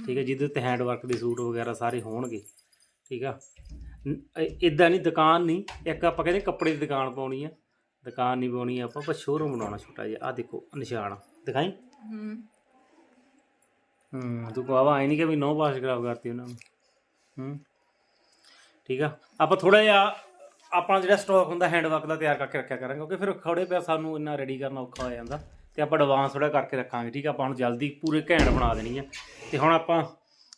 ਠੀਕ ਹੈ ਜਿਹਦੇ ਉੱਤੇ ਹੈਂਡ ਵਰਕ ਦੇ ਸੂਟ ਵਗੈਰਾ ਸਾਰੇ ਹੋਣਗੇ। ਠੀਕ ਆ? ਇਦਾਂ ਨਹੀਂ ਦੁਕਾਨ ਨਹੀਂ। ਇੱਕ ਆਪਾਂ ਕਹਿੰਦੇ ਕੱਪੜੇ ਦੀ ਦੁਕਾਨ ਪਾਉਣੀ ਆ। ਦੁਕਾਨ ਨਹੀਂ ਪਾਉਣੀ ਆਪਾਂ ਬਸ ਸ਼ੋਰੂਮ ਬਣਾਉਣਾ ਛੋਟਾ ਜਿਹਾ। ਆ ਦੇਖੋ ਨਿਸ਼ਾਨ। ਦਿਖਾਈ? ਹੂੰ। ਹੂੰ ਤੂੰ ਕਹਾਵਾ ਆਈ ਨਹੀਂ ਕਿ ਵੀ ਨੋ ਪਾਸ ਖਰਾਬ ਕਰਤੀ ਉਹਨਾਂ ਨੂੰ। ਹੂੰ। ਠੀਕ ਆ? ਆਪਾਂ ਥੋੜਾ ਜਿਹਾ ਆਪਣਾ ਜਿਹੜਾ ਸਟਾਕ ਹੁੰਦਾ ਹੈਂਡ ਵਰਕ ਦਾ ਤਿਆਰ ਕਰਕੇ ਰੱਖਿਆ ਕਰਾਂਗੇ ਕਿਉਂਕਿ ਫਿਰ ਖੜੇ ਪਿਆ ਸਾਨੂੰ ਇੰਨਾ ਰੈਡੀ ਕਰਨਾ ਔਖਾ ਹੋ ਜਾਂਦਾ। ਤੇ ਆਪਾਂ ਐਡਵਾਂਸ ਥੋੜਾ ਕਰਕੇ ਰੱਖਾਂਗੇ ਠੀਕ ਆ? ਆਪਾਂ ਹੁਣ ਜਲਦੀ ਪੂਰੇ ਘੈਂਟ ਬਣਾ ਦੇਣੀ ਆ। ਤੇ ਹੁਣ ਆਪਾਂ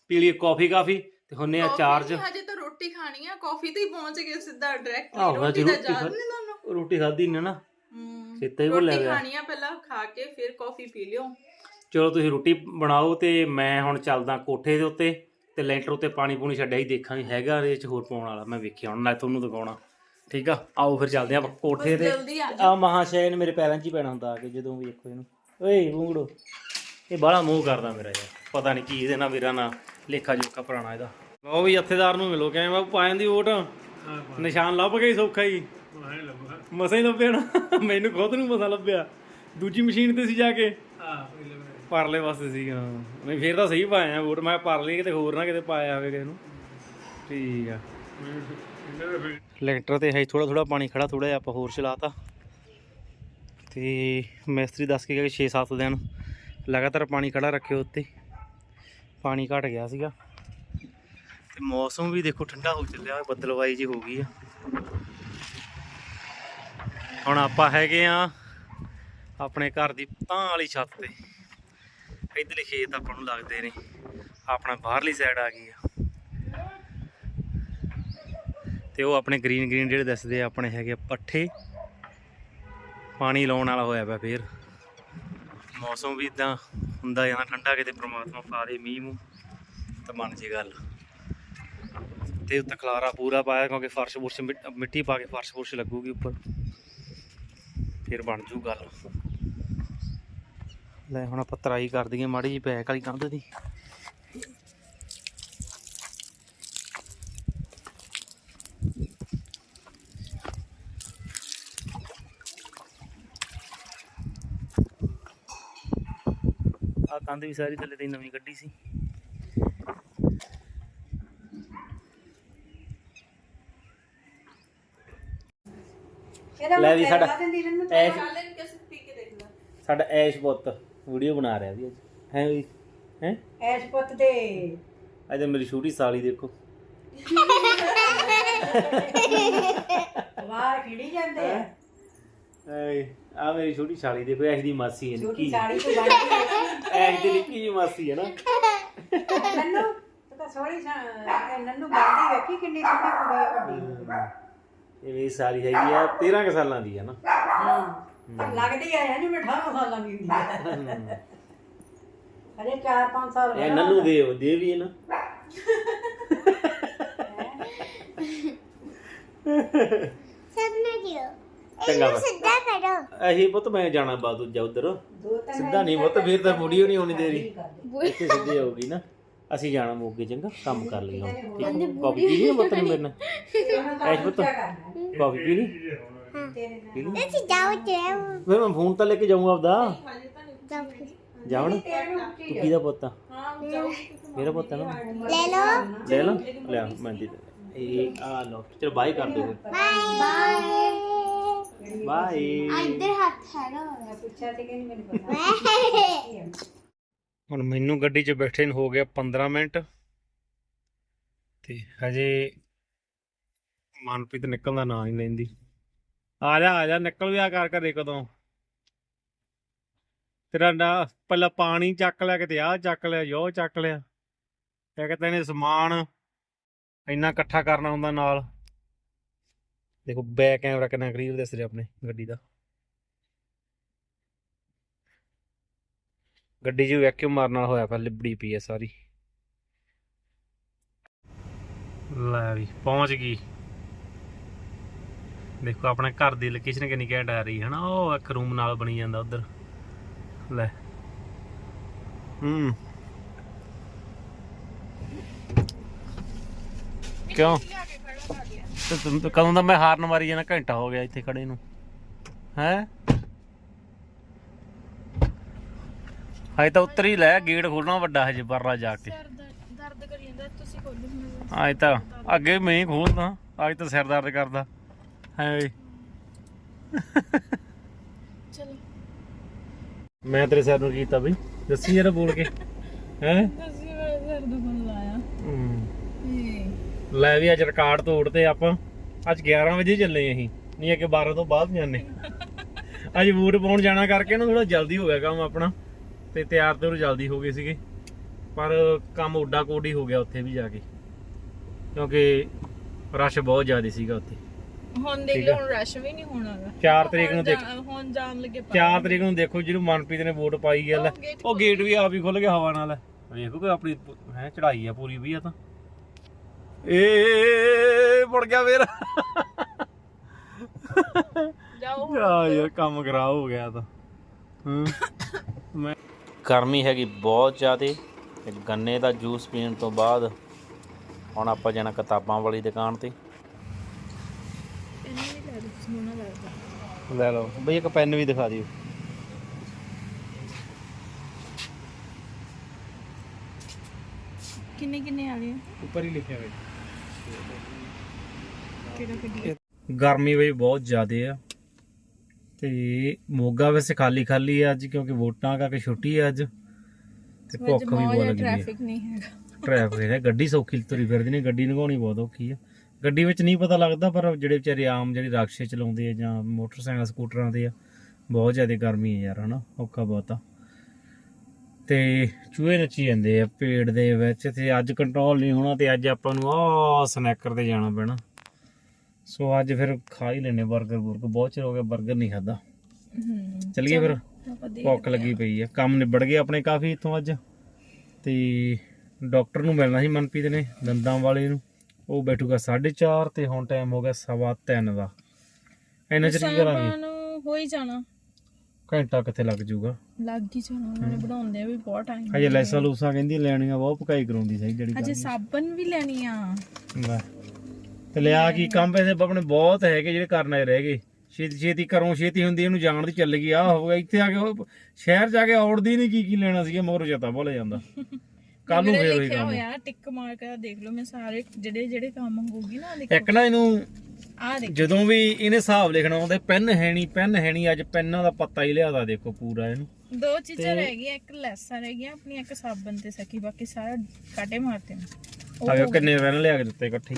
ਪੀ ਲਈਏ ਕਾਫੀ ਕਾਫੀ ਤੇ ਹੁੰਨੇ ਆ ਚਾਰਜ ਹਜੇ ਤਾਂ ਰੋਟੀ ਖਾਣੀ ਆ। ਕਾਫੀ ਤੇ ਹੀ ਪਹੁੰਚ ਗਏ ਸਿੱਧਾ ਡਾਇਰੈਕਟ ਰੋਟੀ ਦਾ ਖਾ- ਨਹੀਂ ਤੁਹਾਨੂੰ? ਰੋਟੀ ਖਾਧੀ ਨਹੀਂ ਨਾ। ਹੂੰ। ਚੇਤਾ ਹੀ ਭੁੱਲ ਰੋਟੀ ਗਿਆ। ਖਾਣੀ ਆ ਪਹਿਲਾਂ ਖਾ ਕੇ ਫਿਰ ਕਾਫੀ ਪੀ ਲਿਓ। ਚਲੋ ਤੁਸੀਂ ਰੋਟੀ ਬਣਾਓ ਤੇ ਮੈਂ ਹੁਣ ਚੱਲਦਾ ਕੋਠੇ ਦੇ ਉੱਤੇ ਤੇ ਲੈਂਟਰ ਉੱਤੇ ਪਾਣੀ ਪੂਣੀ ਛੱਡਿਆ ਹੀ ਦੇਖਾਂਗੇ ਹੈਗਾ ਇਹਦੇ ਚ ਹੋਰ ਪਾਉਣ ਵਾਲਾ। ਮੈਂ ਵੇਖਿਆ ਹੁਣ ਨਾ ਤੁਹਾਨੂੰ ਦਿਖਾਉਣਾ। ਠੀਕ ਆ? ਆਓ ਫਿਰ ਚੱਲਦੇ ਆਪਾਂ ਕੋਠੇ ਬਸ ਤੇ। ਜਲਦੀ ਆ ਆ ਮਹਾਸ਼ੈ ਨੇ ਮੇਰੇ ਪੈਰਾਂ 'ਚ ਹੀ ਪੈਣਾ ਹੁੰਦਾ ਆ ਕੇ ਜਦੋਂ ਵੀ ਦੇਖੋ ਇਹਨੂੰ ਓਏ ਬੂੰਗੜੋ। ਇਹ ਬਾਹਲਾ ਮੂੰਹ ਕਰਦਾ ਮੇਰਾ ਯਾਰ। ਪਤਾ ਨਹੀਂ ਕੀ ਇਹਦੇ ਨਾਲ ਮੇਰਾ ਨਾ ਲੇਖਾ ਜੋਖਾ ਪੁਰਾਣਾ ਇਹਦਾ। ਲਓ ਵੀ ਜੱਥੇਦਾਰ ਨੂੰ ਮਿਲੋ ਕਿਵੇਂ ਬਾਬੂ ਪਾਇਆਂ ਦੀ ਓਟ ਨਿਸ਼ਾਨ ਲੱਭ ਗਈ ਸੌਖਾ ਹੀ। ਮਸਾ ਹੀ ਲੱਭਿਆ ਨਾ। ਮੈਨੂੰ ਖੁਦ ਨੂੰ ਮਸਾ ਲੱਭਿਆ। ਦੂਜੀ ਮਸ਼ੀਨ ਤੇ ਸੀ ਜਾ ਕੇ। ਪਰਲੇ ਪਾਸੇ ਸੀ ਹਾਂ ਨਹੀਂ ਫੇਰ ਤਾਂ ਸਹੀ ਪਾਇਆ ਵੋਟ। ਮੈਂ ਪਰਲੇ ਕਿਤੇ ਹੋਰ ਨਾ ਕਿਤੇ ਪਾਇਆ ਹੋਵੇ ਕਿਸੇ ਨੂੰ। ਠੀਕ ਆ। ਲੈਕਟਰ ਤੇ ਹੈ ਥੋੜਾ ਥੋੜਾ ਪਾਣੀ ਖੜਾ ਥੋੜਾ ਜਿਹਾ ਆਪਾਂ ਹੋਰ ਚਲਾਤਾ। ਤੇ ਮਿਸਤਰੀ ਦੱਸ ਕੇ ਗਿਆ ਕਿ 6-7 ਦਿਨ ਲਗਾਤਾਰ ਪਾਣੀ ਖੜਾ ਰੱਖਿਓ ਉੱਤੇ। ਪਾਣੀ ਘਟ ਗਿਆ ਸੀਗਾ। ਤੇ ਮੌਸਮ ਵੀ ਦੇਖੋ ਠੰਡਾ ਹੋ ਚੱਲਿਆ ਬੱਦਲਵਾਈ ਜੀ ਹੋ ਗਈ ਆ। ਹੁਣ ਆਪਾਂ ਹੈਗੇ ਆ ਆਪਣੇ ਘਰ ਦੀ ਤਾਂ ਵਾਲੀ ਛੱਤ ਤੇ। ਇਧਰਲੇ ਖੇਤ ਆਪਾਂ ਨੂੰ ਲੱਗਦੇ ਨੇ। ਆਪਣਾ ਬਾਹਰਲੀ ਸਾਈਡ ਆ ਗਈ ਆ। ਤੇ ਉਹ ਆਪਣੇ ਗ੍ਰੀਨ ਗ੍ਰੀਨ ਜਿਹੜੇ ਦੱਸਦੇ ਆ, ਆਪਣੇ ਹੈਗੇ ਆ ਪੱਠੇ। ਪਾਣੀ ਲਾਉਣ ਵਾਲਾ ਹੋਇਆ ਪਿਆ ਫੇਰ। ਮੌਸਮ ਵੀ ਇਦਾਂ ਹੁੰਦਾ ਜਾਂਦਾ ਠੰਡਾ, ਕਿਤੇ ਪ੍ਰਮਾਤਮਾ ਪਾ ਦੇ ਮੀਂਹ ਮੂੰਹ, ਤਾਂ ਬਣ ਜੇ ਗੱਲ। ਤੇ ਉੱਤੇ ਖਲਾਰਾ ਪੂਰਾ ਪਾਇਆ, ਕਿਉਂਕਿ ਫਰਸ਼ ਫੁਰਸ਼ ਮਿੱਟ- ਮਿੱਟੀ ਪਾ ਕੇ ਫਰਸ਼ ਫੁਰਸ਼ ਲੱਗੂਗੀ ਉੱਪਰ। ਫਿਰ ਬਣ ਜੂ ਗੱਲ। ਲੈ ਹੁਣ ਆਪਾਂ ਤਰਾਈ ਕਰ ਦਈਏ ਮਾੜੀ ਜੀ ਬੈਕ ਵਾਲੀ ਕੰਧ ਦੀ। ਆ ਕੰਧ ਵੀ ਸਾਰੀ ਥੱਲੇ ਤੇ ਨਵੀਂ ਕੱਢੀ ਸੀ। ਇਹਦਾ ਲੈ ਵੀ ਸਾਡਾ ਇਹਨੂੰ ਐਸ਼ ਚੱਲ ਇਹ ਕਿਸੇ ਪੀ ਕੇ ਦੇਖ ਲੈ। ਸਾਡਾ ਐਸ਼ ਪੁੱਤ ਵੀਡੀਓ ਬਣਾ ਰਿਹਾ ਵੀ ਅੱਜ। ਹੈ ਵੀ? ਹੈ? ਐਸ਼ ਪੁੱਤ ਦੇ। ਅੱਜ ਮੇਰੀ ਛੋਟੀ ਸਾਲੀ ਦੇਖੋ। ਵਾਹ ਖਿੜੀ ਜਾਂਦੇ ਆ। ਆ ਮੇਰੀ ਛੋਟੀ ਸਾਲੀ ਦੇਖੋ ਐਸ਼ ਦੀ ਮਾਸੀ ਹੈ ਛੋਟੀ ਨਿੱਕੀ ਸਾੜੀ ਤੋਂ ਬਣ ਐਸ਼ ਦੀ ਨਿੱਕੀ ਜੀ ਮਾਸੀ ਹੈ ਨਾ। ਨੰਨੂ ਤੂੰ ਸੋਹਣੀ ਨੰਨੂ ਬਣਦੀ ਵੇਖੀ ਕਿੰਨੀ ਸੋਹਣੀ ਕੁੜੀ ਇਹ ਮੇਰੀ ਸਾਲੀ ਹੈਗੀ ਆ 13 ਕੁ ਸਾਲਾਂ ਦੀ ਹੈ ਨਾ। ਹਾਂ ਲੱਗਦੀ ਆ ਇਹਨੂੰ ਮਿਠਾ ਮਸਾਲਾ ਵੀ ਹੁੰਦੀ ਹੈ। ਅਰੇ 4-5 ਸਾਲ ਹੋ ਇਹ ਨੰਨੂ ਦੇ ਦੇ ਵੀ ਹੈ ਨਾ Jill. ਚੰਗਾ ਸਿੱਧਾ ਕਰੋ। ਇਹੀ ਪੁੱਤ ਮੈਂ ਜਾਣਾ ਬਾਅਦ ਦੂਜਾ ਉਧਰ। ਸਿੱਧਾ ਨਹੀਂ ਪੁੱਤ ਫਿਰ ਤਾਂ ਵੀਡੀਓ ਨਹੀਂ ਹੋਣੀ ਤੇਰੀ। ਇੱਥੇ ਸਿੱਧੀ ਹੋਊਗੀ ਨਾ। ਅਸੀਂ ਜਾਣਾ ਮੋਗੇ ਚੰਗਾ ਕੰਮ ਕਰ ਲਈ ਹੁਣ। ਠੀਕ ਹੈ ਕਾਫੀ ਪੀ ਲਈ ਪੁੱਤ ਨੇ। ਮੇਰੇ ਨਾਲ? ਐਸ਼ ਪੁੱਤ ਕਾਫੀ ਪੀ ਲਈ ਪੀ ਲਈ ਅਸੀਂ ਜਾਓ ਤੇ ਫਿਰ ਮੈਂ ਫੋਨ ਤਾਂ ਲੈ ਕੇ ਜਾਊਂਗਾ ਆਪਦਾ। ਜਾਵਣ ਤੂੰ ਕਿਹਦਾ ਪੁੱਤ ਆ? ਮੇਰਾ ਪੁੱਤ ਆ ਨਾ। ਲੈ ਲਓ। ਲੈ ਲਾ। ਲੈ ਆ, ਮੈਂ ਦੇ ਦੇ ਇਹ ਆ ਲੋ ਚਲੋ ਬਾਈ ਕਰ ਦੋ ਬਾਏ ਬਾਈ ਇੱਧਰ ਹੱਥ ਹੈਗਾ। ਪੁੱਛਿਆ ਤੇ ਕਿ ਮੈਨੂੰ ਪਤਾ। ਹੁਣ ਮੈਨੂੰ ਗੱਡੀ 'ਚ ਬੈਠੇ ਨੂੰ ਹੋ ਗਿਆ 15 ਮਿੰਟ ਤੇ ਹਜੇ ਮਨਪ੍ਰੀਤ ਨਿਕਲਣ ਦਾ ਨਾਂ ਨਹੀਂ ਲੈਂਦੀ। ਆ ਜਾ ਆ ਜਾ, ਨਿਕਲ ਵੀ ਆ ਕਰ ਘਰੇ ਕਦੋਂ। ਤੇਰਾ ਨਾ ਪਹਿਲਾਂ ਪਾਣੀ ਚੱਕ ਲਿਆ, ਕਿਤੇ ਆ ਚੱਕ ਲਿਆ, ਯੋ ਚੱਕ ਲਿਆ। ਇਹ ਕਹਿੰਦੇ ਨੇ ਸਮਾਨ ਇੰਨਾ ਇਕੱਠਾ ਕਰਨਾ ਹੁੰਦਾ ਨਾਲ। ਦੇਖੋ ਬੈਕ ਕੈਮਰਾ ਕਿੰਨਾ ਕਰੀਬ ਦਿਸ ਰਿਹਾ ਆਪਣੇ ਗੱਡੀ ਦਾ। ਗੱਡੀ 'ਚ ਵੈਕਿਊਮ ਮਾਰਨ ਨਾਲ ਹੋਇਆ ਪਿਆ ਲਿਬੜੀ ਪਈ ਹੈ ਸਾਰੀ। ਲੈ ਵੀ ਪਹੁੰਚ ਗਈ। ਦੇਖੋ ਆਪਣੇ ਘਰ ਦੀ ਲੋਕੇਸ਼ਨ ਕਿੰਨੀ ਘੈਂਟ ਆ ਰਹੀ ਹੈ ਨਾ ਉਹ ਇੱਕ ਰੂਮ ਨਾਲ ਬਣੀ ਜਾਂਦਾ ਉਧਰ। ਲੈ। ਹੂੰ। ਕਿਉਂ? ਤੇ ਕਦੋਂ ਦਾ ਮੈਂ ਹਾਰਨ ਮਾਰੀ ਜਾਣਾ ਘੰਟਾ ਹੋ ਗਿਆ ਇੱਥੇ ਖੜੇ ਨੂੰ। ਹੈ? ਹਜੇ ਤਾਂ ਉੱਤਰ ਹੀ ਲੈ ਗੇਟ ਖੋਲਣਾ ਵੱਡਾ ਹਜੇ ਪਰਲਾ ਜਾ ਕੇ। ਦਰਦ ਕਰੀ ਜਾਂਦਾ ਤੁਸੀਂ ਖੋਲੋ ਅੱਜ ਤਾਂ ਅੱਗੇ ਮੈਂ ਹੀ ਖੋਲਦਾ ਅੱਜ ਤਾਂ ਸਿਰ ਦਰਦ ਕਰਦਾ। ਹੈ ਚਲੋ। ਮੈਂ ਤੇਰੇ ਸਿਰ ਨੂੰ ਕੀਤਾ ਬਈ ਦੱਸੀ ਜਰਾ ਬੋਲ ਕੇ। ਹੈ? ਅਸੀਂ ਮੇਰਾ ਸਿਰ ਦੁਖਣ ਲਾਇਆ। ਲੈ ਵੀ ਅੱਜ ਰਿਕਾਰਡ ਤੋੜਤੇ ਆਪਾਂ। ਅੱਜ 11 ਵਜੇ ਚੱਲੇ ਅਸੀਂ। ਨਹੀਂ ਅੱਗੇ 12 ਤੋਂ ਬਾਅਦ ਜਾਂਦੇ ਅੱਜ ਬੂਟ ਪਾਉਣ ਜਾਣਾ ਕਰਕੇ ਨਾ ਥੋੜਾ ਜਲਦੀ ਹੋ ਗਿਆ ਕੰਮ ਆਪਣਾ। ਤੇ ਤਿਆਰ ਤੇ ਉਹ ਜਲਦੀ ਹੋ ਗਏ ਸੀਗੇ। ਪਰ ਕੰਮ ਉੱਡਾ ਕੋਡੀ ਹੋ ਗਿਆ ਉੱਥੇ ਵੀ ਜਾ ਕੇ। ਕਿਉਂਕਿ ਰਸ਼ ਬਹੁਤ ਜ਼ਿਆਦਾ ਸੀਗਾ ਉੱਥੇ। ਹੁਣ ਦੇਖ ਲਓ ਹੁਣ ਰਸ਼ ਵੀ ਨਹੀਂ ਹੋਣਾਗਾ 4 ਤਰੀਕ ਨੂੰ ਦੇਖ ਹੁਣ ਜਾਣ ਲੱਗੇ 4 ਤਰੀਕ ਨੂੰ ਦੇਖੋ ਜਿਹਨੂੰ ਮਨਪ੍ਰੀਤ ਨੇ ਵੋਟ ਪਾਈ ਹੈ ਲੈ। gate ਉਹ ਗੇਟ ਵੀ ਆਪ ਹੀ ਖੁੱਲ ਗਿਆ ਹਵਾ ਨਾਲ। ਵੇਖੋ ਕਿ ਆਪਣੀ ਹੈ ਚੜਾਈ ਆ ਪੂਰੀ ਵੀ ਆ ਤਾਂ। ਏ ਮੁੜ ਗਿਆ ਫੇਰ। ਜਾਓ ਯਾਰ ਕੰਮ ਖਰਾਬ ਹੋ ਗਿਆ ਤਾਂ। ਹਾਂ। ਮੈਂ ਗਰਮੀ ਹੈਗੀ ਬਹੁਤ ਜ਼ਿਆਦੇ। ਤੇ ਗੰਨੇ ਦਾ ਜੂਸ ਪੀਣ ਤੋਂ ਬਾਅਦ ਹੁਣ ਆਪਾਂ ਜਾਣਾ ਕਿਤਾਬਾਂ ਵਾਲੀ ਦੁਕਾਨ ਤੇ। ਲੈ ਲਓ ਸੋਹਣਾ ਲੱਗਦਾ ਲੈ ਲਓ। ਬਈ ਇੱਕ ਪੈਨ ਵੀ ਦਿਖਾ ਦਿਓ। ਕਿੰਨੇ ਕਿੰਨੇ ਵਾਲੇ ਉੱਪਰ ਹੀ ਲਿਖਿਆ ਹੋਇਆ। ਗਰਮੀ ਵੀ ਬਹੁਤ ਜ਼ਿਆਦੇ ਆ। ਤੇ ਮੋਗਾ ਵੈਸੇ ਖਾਲੀ ਖਾਲੀ ਆ ਅੱਜ ਕਿਉਂਕਿ ਵੋਟਾਂ ਕਰਕੇ ਛੁੱਟੀ ਆ ਅੱਜ। ਤੇ ਭੁੱਖ ਵੀ ਬਹੁਤ ਲੱਗੀ ਹੈ ਟ੍ਰੈਫਿਕ ਨਹੀਂ ਹੈਗਾ। ਟ੍ਰੈਫਿਕ ਹੈ ਗੱਡੀ ਸੌਖੀ ਤੁਰੀ ਫਿਰਦੀ ਨੇ ਗੱਡੀ ਲੰਘਾਉਣੀ ਬਹੁਤ ਔਖੀ ਆ। ਗੱਡੀ ਵਿੱਚ ਨਹੀਂ ਪਤਾ ਲੱਗਦਾ ਪਰ ਜਿਹੜੇ ਵਿਚਾਰੇ ਆਮ ਜਿਹੜੇ ਰਾਕਸ਼ੇ ਚਲਾਉਂਦੇ ਆ ਜਾਂ ਮੋਟਰਸਾਈਕਲ ਸਕੂਟਰਾਂ ਤੇ ਆ ਬਹੁਤ ਜ਼ਿਆਦਾ ਗਰਮੀ ਹੈ ਯਾਰ ਹਨਾ? ਔਖਾ ਬਹੁਤ ਆ। ਤੇ ਚੂਹੇ ਨੱਚੀ ਜਾਂਦੇ ਆ ਪੇੜ ਦੇ ਵਿੱਚ ਤੇ ਅੱਜ ਕੰਟਰੋਲ ਨਹੀਂ ਹੋਣਾ ਤੇ ਅੱਜ ਆਪਾਂ ਨੂੰ ਆ ਸਨੈਕਰ ਤੇ ਜਾਣਾ ਪੈਣਾ। ਸੋ ਅੱਜ ਫਿਰ ਖਾ ਹੀ ਲੈਨੇ 버ਗਰ ਬੁਰਗਰ ਬਹੁਤ ਚਿਰ ਹੋ ਗਿਆ 버ਗਰ ਨਹੀਂ ਖਾਦਾ ਹੂੰ ਚੱਲੀਏ ਫਿਰ ਭੁੱਖ ਲੱਗੀ ਪਈ ਆ ਕੰਮ ਨਿਬੜ ਗਏ ਆਪਣੇ ਕਾਫੀ ਇੱਥੋਂ ਅੱਜ। ਤੇ ਡਾਕਟਰ ਨੂੰ ਮਿਲਣਾ ਸੀ ਮਨਪ੍ਰੀਤ ਨੇ ਦੰਦਾਂ ਵਾਲੇ ਨੂੰ। ਉਹ ਬੈਠੂਗਾ 4:30 ਤੇ ਹੁਣ ਟਾਈਮ ਹੋ ਗਿਆ ਸਵਾ 3 ਦਾ। ਇੰਨਾ ਚਿਰ ਕੀ ਕਰਾਂਗੇ? ਹੋ ਹੀ ਜਾਣਾ। ਘੰਟਾ ਕਿੱਥੇ ਲੱਗ ਜਾਊਗਾ? ਲੱਗ ਹੀ ਜਾਣਾ ਉਹਨਾਂ ਨੇ ਬਣਾਉਂਦੇ ਆ ਵੀ ਬਹੁਤ ਟਾਈਮ ਹਜੇ ਲੈਸਾਂ ਲੂਸਾਂ ਕਹਿੰਦੀ ਲੈਣੀਆਂ ਬਹੁਤ ਪਕਾਈ ਕਰਾਉਂਦੀ ਸਹੀ ਜਿਹੜੀ ਅਜੇ ਸਾਬਣ ਵੀ ਲੈਣੀ ਆ। ਲੈ। ਤੇ ਲਿਆ ਕੀ ਕੰਮ ਪੈਸੇ ਆਪਣੇ ਬਹੁਤ ਹੈਗੇ ਜਿਹੜੇ ਕਰਨੇ ਰਹਿ ਗਏ। ਛੇਤੀ ਛੇਤੀ ਕਰੋ ਛੇਤੀ ਹੁੰਦੀ ਇਹਨੂੰ ਜਾਣ ਦੀ ਚੱਲ ਗਈ ਆ ਹੋ ਗਿਆ ਇੱਥੇ ਆ ਕੇ ਉਹ ਸ਼ਹਿਰ ਜਾ ਕੇ ਔੜਦੀ ਨਹੀਂ ਕੀ ਕੀ ਲੈਣਾ ਸੀਗਾ ਮਗਰ ਚੇਤਾ ਭੁੱਲ ਜਾਂਦਾ। ਕੱਲ ਨੂੰ ਫੇਰ ਹੋਈ ਕੰਮ। ਹੋਇਆ ਟਿਕ ਮਾਰ ਕੇ ਦੇਖ ਲਓ ਮੈਂ ਸਾਰੇ ਜਿਹੜੇ ਜਿਹੜੇ ਕੰਮ ਹੋਊਗੀ ਨਾ ਦੇਖ ਇੱਕ ਨਾ ਇਹਨੂੰ ਆ ਦੇਖ। ਜਦੋਂ ਵੀ ਇਹਨੇ ਹਿਸਾਬ ਲਿਖਣਾ ਆਉਂਦਾ ਪੈਨ ਹੈ ਨਹੀਂ ਪੈਨ ਹੈ ਨਹੀਂ ਅੱਜ ਪੈਨਾਂ ਦਾ ਪੱਤਾ ਹੀ ਲਿਆਦਾ ਦੇਖੋ ਪੂਰਾ ਇਹਨੂੰ। ਦੋ ਚੀਜ਼ਾਂ ਰਹਿ ਗਈਆਂ ਇੱਕ ਲੈਸਾਂ ਰਹਿ ਗਈਆਂ ਆਪਣੀ ਇੱਕ ਸਾਬਣ ਤੇ ਸਕੀ ਬਾਕੀ ਸਾਰਾ ਕਾਟੇ ਮਾਰਤੇ ਨੇ। ਆਵੇ ਕਿੰਨੇ ਪੈਨ ਲਿਆ ਕੇ ਦਿੱਤੇ ਇਕੱਠੇ।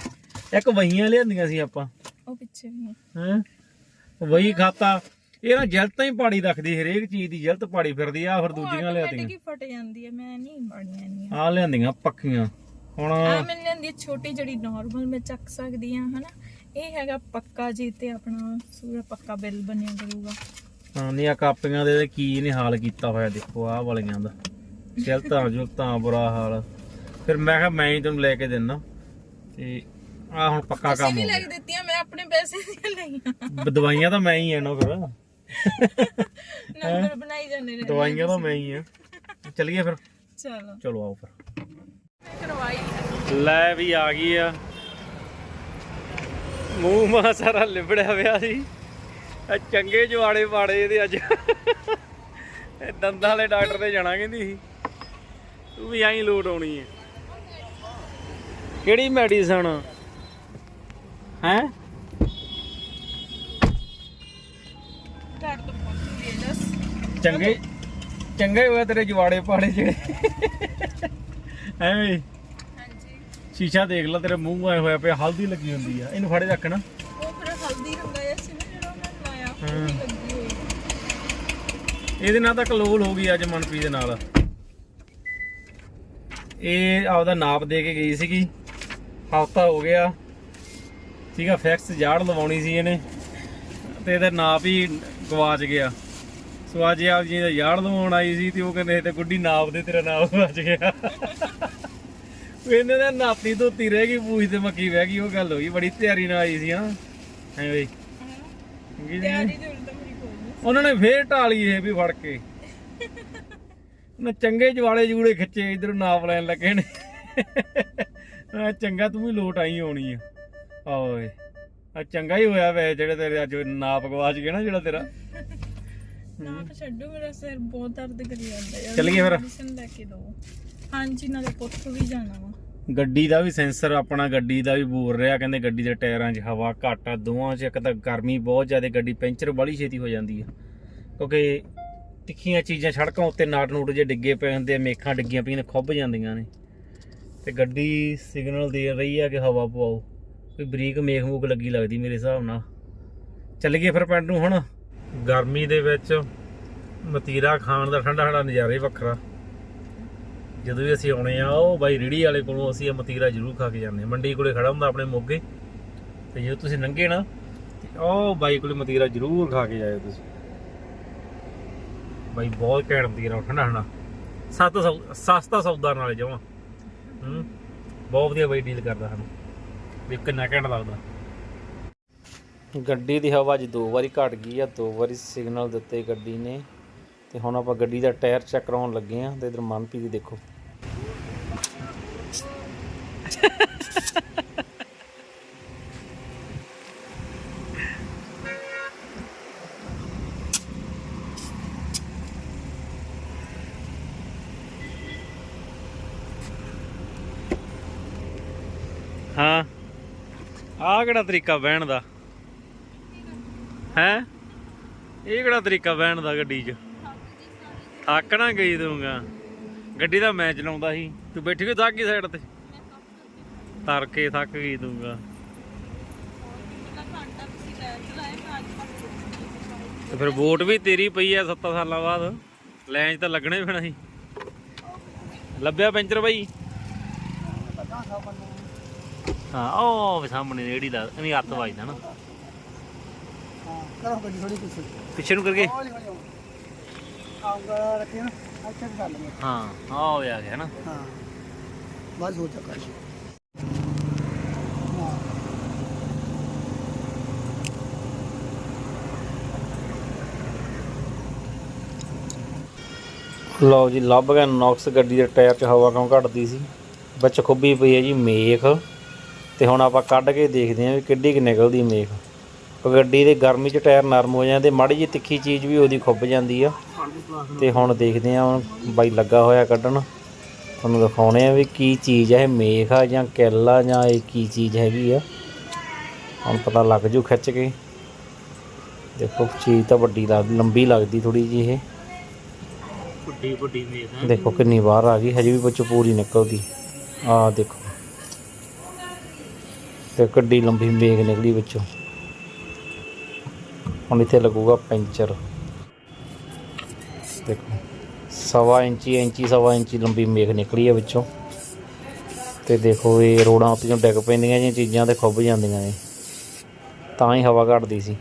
ਇੱਕ ਵਹੀਆਂ ਲਿਆਂਦੀਆਂ ਸੀ ਆਪਾਂ। ਉਹ ਪਿੱਛੇ ਵੀ ਹੈ? ਵਹੀ ਖਾਤਾ। ਇਹ ਨਾ ਜਲਤਾਂ ਹੀ ਪਾੜੀ ਰੱਖਦੀ ਹਰੇਕ ਚੀਜ਼ ਦੀ ਜਲਤ ਪਾੜੀ ਫਿਰਦੀ ਆ ਫਿਰ ਦੂਜੀਆਂ ਲਿਆਦੀਆਂ ਕੀ ਫਟ ਜਾਂਦੀ ਹੈ ਮੈਂ ਨਹੀਂ ਬਾੜੀਆਂ ਨਹੀਂ ਆ ਲਿਆਂਦੀਆਂ ਪੱਕੀਆਂ ਹੁਣ ਆ ਮੈਂ ਲੈਂਦੀ ਹਾਂ ਛੋਟੀ ਜਿਹੜੀ ਨਾਰਮਲ ਮੈਂ ਚੱਕ ਸਕਦੀ ਆ ਹਨਾ? ਇਹ ਹੈਗਾ ਪੱਕਾ ਜੀ ਤੇ ਆਪਣਾ ਪੂਰਾ ਪੱਕਾ ਬਿੱਲ ਬਣਿਆ ਕਰੂਗਾ। ਹਾਂ, ਨੀ ਆ ਕਾਪੀਆਂ ਦੇ ਕੀ ਇਹਨੇ ਹਾਲ ਕੀਤਾ ਹੋਇਆ ਦੇਖੋ ਆਹ ਵਾਲੀਆਂ ਦਾ। ਜਲਤਾਂ ਜੁਲਤਾਂ ਬੁਰਾ ਹਾਲ। ਫਿਰ ਮੈਂ ਕਿਹਾ ਮੈਂ ਹੀ ਤੈਨੂੰ ਲੈ ਕੇ ਦਿੰਦਾ। ਤੇ ਆ ਹੁਣ ਪੱਕਾ ਕੰਮ ਹੋ ਲੈ ਗਿਆ। ਕੇ ਦਿੱਤੀਆਂ ਮੈਂ ਆਪਣੇ ਪੈਸੇ ਦੀਆਂ ਲਈ ਨਹੀਂ ਬ- ਦਵਾਈਆਂ ਤਾਂ ਮੈਂ ਹੀ ਆ ਨਾ ਫਿਰ। ਨੰਬਰ ਬਣਾਈ ਜਾਂਦੇ ਨੇ। ਦਵਾਈਆਂ ਤਾਂ ਮੈਂ ਹੀ ਆ। ਚੱਲੀਏ ਫਿਰ। ਚਲੋ। ਚਲੋ ਆਓ ਫਿਰ। ਕਰਵਾਈ। ਲੈ ਵੀ ਆ ਗਈ ਆ। ਮੂੰਹ ਮਾ ਸਾਰਾ ਲਿਬੜਿਆ ਪਿਆ ਸੀ। ਆ ਚੰਗੇ ਜਵਾੜੇ ਪਾੜੇ ਇਹਦੇ ਅੱਜ। ਇਹ ਦੰਦਾਂ ਵਾਲੇ ਡਾਕਟਰ ਤੇ ਜਾਣਾ ਕਹਿੰਦੀ ਸੀ। ਤੂੰ ਵੀ ਐਂ ਲੋਟ ਆਉਣੀ ਹੈ ਕਿਹੜੀ ਮੈਡੀਸਨ? ਹੈ ਚੰਗੇ ਚੰਗੇ ਹੋਇਆ ਤੇਰੇ ਜਵਾੜੇ ਪਾੜੇ ਜਿਹੜੇ। ਐਵੇਂ। ਹਾਂਜੀ। ਸ਼ੀਸ਼ਾ ਦੇਖ ਲੈ ਤੇਰੇ ਮੂੰਹ ਆਏ ਹੋਇਆ ਪਿਆ ਹਲਦੀ ਲੱਗੀ ਹੁੰਦੀ ਆ। ਇਹਨੂੰ ਫੜੇ ਰੱਖ ਨਾ। ਉਹ ਫਿਰ ਹਲਦੀ ਰੰਗਾ ਸੀ ਨਾ ਜਿਹੜਾ ਉਹਨਾਂ ਨੇ ਲਾਇਆ ਹਾਂ। ਉਹਦੀ ਲੱਗੀ ਹੋਈ ਇਹਦੇ ਨਾਲ ਤਾਂ ਕਲੋਲ ਹੋ ਗਈ ਅੱਜ ਮਨਪ੍ਰੀਤ ਦੇ ਨਾਲ। ਇਹ ਆਪਦਾ ਨਾਪ ਦੇ ਕੇ ਗਈ ਸੀਗੀ। ਹਫਤਾ ਹੋ ਗਿਆ। ਠੀਕ ਆ ਫੈਕਸ ਜਾੜ ਲਵਾਉਣੀ ਸੀ ਇਹਨੇ ਤੇ ਇਹਦਾ ਨਾਪ ਹੀ ਗਵਾਚ ਗਿਆ। ਸੋ ਅੱਜ ਆਪ ਜੀ ਦਾ ਯਾੜ ਲਵਾਉਣ ਆਈ ਸੀ ਤੇ ਉਹ ਕਹਿੰਦੇ ਤੇ ਗੁੱਡੀ ਨਾਪ ਦੇ ਤੇਰਾ ਨਾਪ ਗਵਾਚ ਗਿਆ। ਇਹਨੇ ਤਾਂ ਨਾਤੀ ਧੋਤੀ ਰਹਿ ਗਈ ਪੂਛ ਤੇ ਮੱਕੀ ਬਹਿ ਗਈ ਉਹ ਗੱਲ ਹੋਈ ਬੜੀ ਤਿਆਰੀ ਨਾਲ ਆਈ ਸੀ ਹਾਂ। ਐ ਬਈ। ਉਹਨਾਂ ਨੇ ਫੇਰ ਢਾਲੀ ਇਹ ਵੀ ਫੜ ਕੇ। ਉਹਨਾਂ ਚੰਗੇ ਜਵਾਲੇ ਜੂੜੇ ਖਿੱਚੇ ਇਧਰ ਨਾਪ ਲੈਣ ਲੱਗੇ ਨੇ। ਚੰਗਾ ਤੂੰ ਵੀ ਲੋਟ ਆਈ ਹੋਣੀ ਆ। ਓਏ। ਆ ਚੰਗਾ ਹੀ ਹੋਇਆ ਵੈ ਜਿਹੜੇ ਤੇਰੇ ਅੱਜ ਨਾਪ ਗਵਾਚ ਗਿਆ ਨਾ ਜਿਹੜਾ ਤੇਰਾ। ਨਾ ਛੱਡੋ ਮੇਰਾ ਸਿਰ ਬਹੁਤ ਦਰਦ ਕਰੀ ਜਾਂਦਾ ਯਾਰ। ਚੱਲੀਏ ਫਿਰ। ਲੈ ਕੇ ਦਿਓ। ਹਾਂਜੀ ਨਾਲੇ ਪੁੱਤ ਵੀ ਜਾਣਾ ਵਾ। ਗੱਡੀ ਦਾ ਵੀ ਸੈਂਸਰ ਆਪਣਾ ਗੱਡੀ ਦਾ ਵੀ ਬੋਲ ਰਿਹਾ ਕਹਿੰਦੇ ਗੱਡੀ ਦੇ ਟਾਇਰਾਂ 'ਚ ਹਵਾ ਘੱਟ ਆ ਦੋਵਾਂ 'ਚ ਇੱਕ ਤਾਂ ਗਰਮੀ ਬਹੁਤ ਜ਼ਿਆਦਾ ਗੱਡੀ ਪੈਂਚਰ ਬੜੀ ਛੇਤੀ ਹੋ ਜਾਂਦੀ ਆ। ਕਿਉਂਕਿ ਤਿੱਖੀਆਂ ਚੀਜ਼ਾਂ ਸੜਕਾਂ ਉੱਤੇ ਨਾਟ ਨੂਟ ਜੇ ਡਿੱਗੇ ਪਏ ਹੁੰਦੇ ਆ ਮੇਖਾਂ ਡਿੱਗੀਆਂ ਪਈਆਂ ਨੇ ਖੁੱਭ ਜਾਂਦੀਆਂ ਨੇ। ਤੇ ਗੱਡੀ ਸਿਗਨਲ ਦੇ ਰਹੀ ਆ ਕਿ ਹਵਾ ਪਵਾਓ। ਕੋਈ ਬਰੀਕ ਮੇਖ ਮੂਕ ਲੱਗੀ ਲੱਗਦੀ ਮੇਰੇ ਹਿਸਾਬ ਨਾਲ। ਚੱਲ ਗਏ ਫਿਰ ਪਿੰਡ ਨੂੰ ਹੁਣ। ਗਰਮੀ ਦੇ ਵਿੱਚ ਮਤੀਰਾ ਖਾਣ ਦਾ ਠੰਡਾ ਠੰਡਾ ਨਜ਼ਾਰਾ ਹੀ ਵੱਖਰਾ। ਜਦੋਂ ਵੀ ਅਸੀਂ ਆਉਣੇ ਆ, ਉਹ ਬਾਈ ਰੇੜੀ ਵਾਲੇ ਕੋਲੋਂ ਅਸੀਂ ਇਹ ਮਤੀਰਾ ਜ਼ਰੂਰ ਖਾ ਕੇ ਜਾਂਦੇ ਹਾਂ ਮੰਡੀ ਕੋਲੇ ਖੜਾ ਹੁੰਦਾ ਆਪਣੇ ਮੋਗੇ। ਤੇ ਜਦੋਂ ਤੁਸੀਂ ਲੰਘੇ ਨਾ, ਤੇ ਉਹ ਬਾਈ ਕੋਲੇ ਮਤੀਰਾ ਜ਼ਰੂਰ ਖਾ ਕੇ ਜਾਇਓ ਤੁਸੀਂ। ਬਾਈ ਬਹੁਤ ਘੈਂਟ ਮਤੀਰਾ, ਉਹ ਠੰਡਾ ਠੰਡਾ। ਸਸਤਾ ਸੌ- ਸਸਤਾ ਸੌਦਾ ਨਾਲੇ ਜਮਾ। ਹੂੰ, ਬਹੁਤ ਵਧੀਆ ਬਾਈ ਡੀਲ ਕਰਦਾ ਸਾਨੂੰ। ਵੀ ਕਿੰਨਾ ਘੰਟਾ ਲੱਗਦਾ। ਗੱਡੀ ਦੀ ਹਵਾ ਅੱਜ ਦੋ ਵਾਰੀ ਘਟ ਗਈ ਆ, ਦੋ ਵਾਰੀ ਸਿਗਨਲ ਦਿੱਤੇ ਗੱਡੀ ਨੇ। ਤੇ ਹੁਣ ਆਪਾਂ ਗੱਡੀ ਦਾ ਟਾਇਰ ਚੈੱਕ ਕਰਾਉਣ ਲੱਗੇ ਆ ਤੇ ਇਧਰ ਮਨਪ੍ਰੀਤ ਦੀ ਦੇਖੋ ਹਾਂ ਆਹ ਕਿਹੜਾ ਤਰੀਕਾ ਬਹਿਣ ਦਾ? ਹੈ? ਇਹ ਕਿਹੜਾ ਤਰੀਕਾ ਬਹਿਣ ਦਾ ਗੱਡੀ 'ਚ? ਥੱਕ ਨਾ ਗਈ ਦੂੰਗਾ ਗੱਡੀ ਤਾਂ ਮੈਂ ਚਲਾਉਂਦਾ ਸੀ। ਤੂੰ ਬੈਠੀ ਕਿਉਂ ਥੱਕ ਗਈ ਸਾਈਡ ਤੇ? ਤਰ ਕੇ ਥੱਕ ਗਈ ਦੂੰਗਾ ਤੇ ਫਿਰ ਵੋਟ ਵੀ ਤੇਰੀ ਪਈ ਆ 7 ਸਾਲਾਂ ਬਾਅਦ। ਲੈਣ ਤਾਂ ਲੱਗਣੇ ਪੈਣਾ ਸੀ। ਲੱਭਿਆ ਪੈਂਚਰ ਬਾਈ? ਹਾਂ ਉਹ ਵੀ ਸਾਹਮਣੇ ਰੇੜੀ ਦਾ ਨਹੀਂ ਹੱਥ ਵੱਜਦਾ ਨਾ। ਕਰੋ ਗੱਡੀ ਥੋੜੀ ਪਿੱਛੇ। ਪਿੱਛੇ ਨੂੰ ਕਰਕੇ। ਹੌਲੀ ਹੌਲੀ ਆਉਂਗਾ ਰੱਖੀ ਨਾ ਅੱਛਾ ਕਰ ਲਵਾਂਗੇ। ਹਾਂ ਆ ਹੋ ਆ ਗਿਆ ਨਾ। ਹਾਂ ਬਸ ਹੋ ਚੱਕਾ ਲਓ ਜੀ ਲੱਭ ਗਿਆ ਨੌਕਸ ਗੱਡੀ ਦੇ ਟਾਇਰ 'ਚ ਹਵਾ ਕਿਉਂ ਘਟਦੀ ਸੀ? ਵਿੱਚ ਖੁੱਬੀ ਪਈ ਹੈ ਜੀ ਮੇਖ। ਤੇ ਹੁਣ ਆਪਾਂ ਕੱਢ ਕੇ ਦੇਖਦੇ ਹਾਂ ਵੀ ਕਿੱਡੀ ਕਿ ਨਿਕਲਦੀ ਮੇਖ। ਉਹ ਗੱਡੀ ਦੇ ਗਰਮੀ 'ਚ ਟਾਇਰ ਨਰਮ ਹੋ ਜਾਂਦੇ ਮਾੜੀ ਜਿਹੀ ਤਿੱਖੀ ਚੀਜ਼ ਵੀ ਉਹਦੀ ਖੁੱਬ ਜਾਂਦੀ ਆ। ਤੇ ਹੁਣ ਦੇਖਦੇ ਹਾਂ ਹੁਣ ਬਾਈ ਲੱਗਾ ਹੋਇਆ ਕੱਢਣ। ਤੁਹਾਨੂੰ ਦਿਖਾਉਣੇ ਆ ਵੀ ਕੀ ਚੀਜ਼ ਹੈ ਇਹ ਮੇਖ ਆ ਜਾਂ ਕਿੱਲ ਆ ਜਾਂ ਇਹ ਕੀ ਚੀਜ਼ ਹੈਗੀ ਆ। ਹੁਣ ਪਤਾ ਲੱਗ ਜੂ ਖਿੱਚ ਕੇ। ਦੇਖੋ ਚੀਜ਼ ਤਾਂ ਵੱਡੀ ਲੱਗ ਲੰਬੀ ਲੱਗਦੀ ਥੋੜੀ ਜਿਹੀ ਇਹ। ਵੱਡੀ ਵੱਡੀ ਮੇਖ ਦੇਖੋ ਕਿੰਨੀ ਬਾਹਰ ਆ ਗਈ ਹਜੇ ਵੀ ਵਿੱਚੋਂ ਪੂਰੀ ਨਿਕਲਦੀ। ਆਹ ਦੇਖੋ। ਤੇ ਗੱਡੀ ਲੰਬੀ ਮੇਖ ਨਿਕਲੀ ਵਿੱਚੋਂ। ਹੁਣ ਇੱਥੇ ਲੱਗੂਗਾ ਪੈਂਚਰ। ਦੇਖੋ, ਸਵਾ ਇੰਚੀ ਇੰਚੀ, ਸਵਾ ਇੰਚੀ ਲੰਬੀ ਮੇਖ ਨਿਕਲੀ ਹੈ ਵਿੱਚੋਂ। ਤੇ ਦੇਖੋ, ਇਹ ਰੋਡਾਂ ਉੱਤੇ ਡਿੱਗ ਪੈਂਦੀਆਂ ਜਿਹੀਆਂ ਚੀਜ਼ਾਂ ਤੇ ਖੁੱਭ ਜਾਂਦੀਆਂ ਨੇ। ਤਾਂ ਹੀ ਹਵਾ ਘਟਦੀ ਸੀ।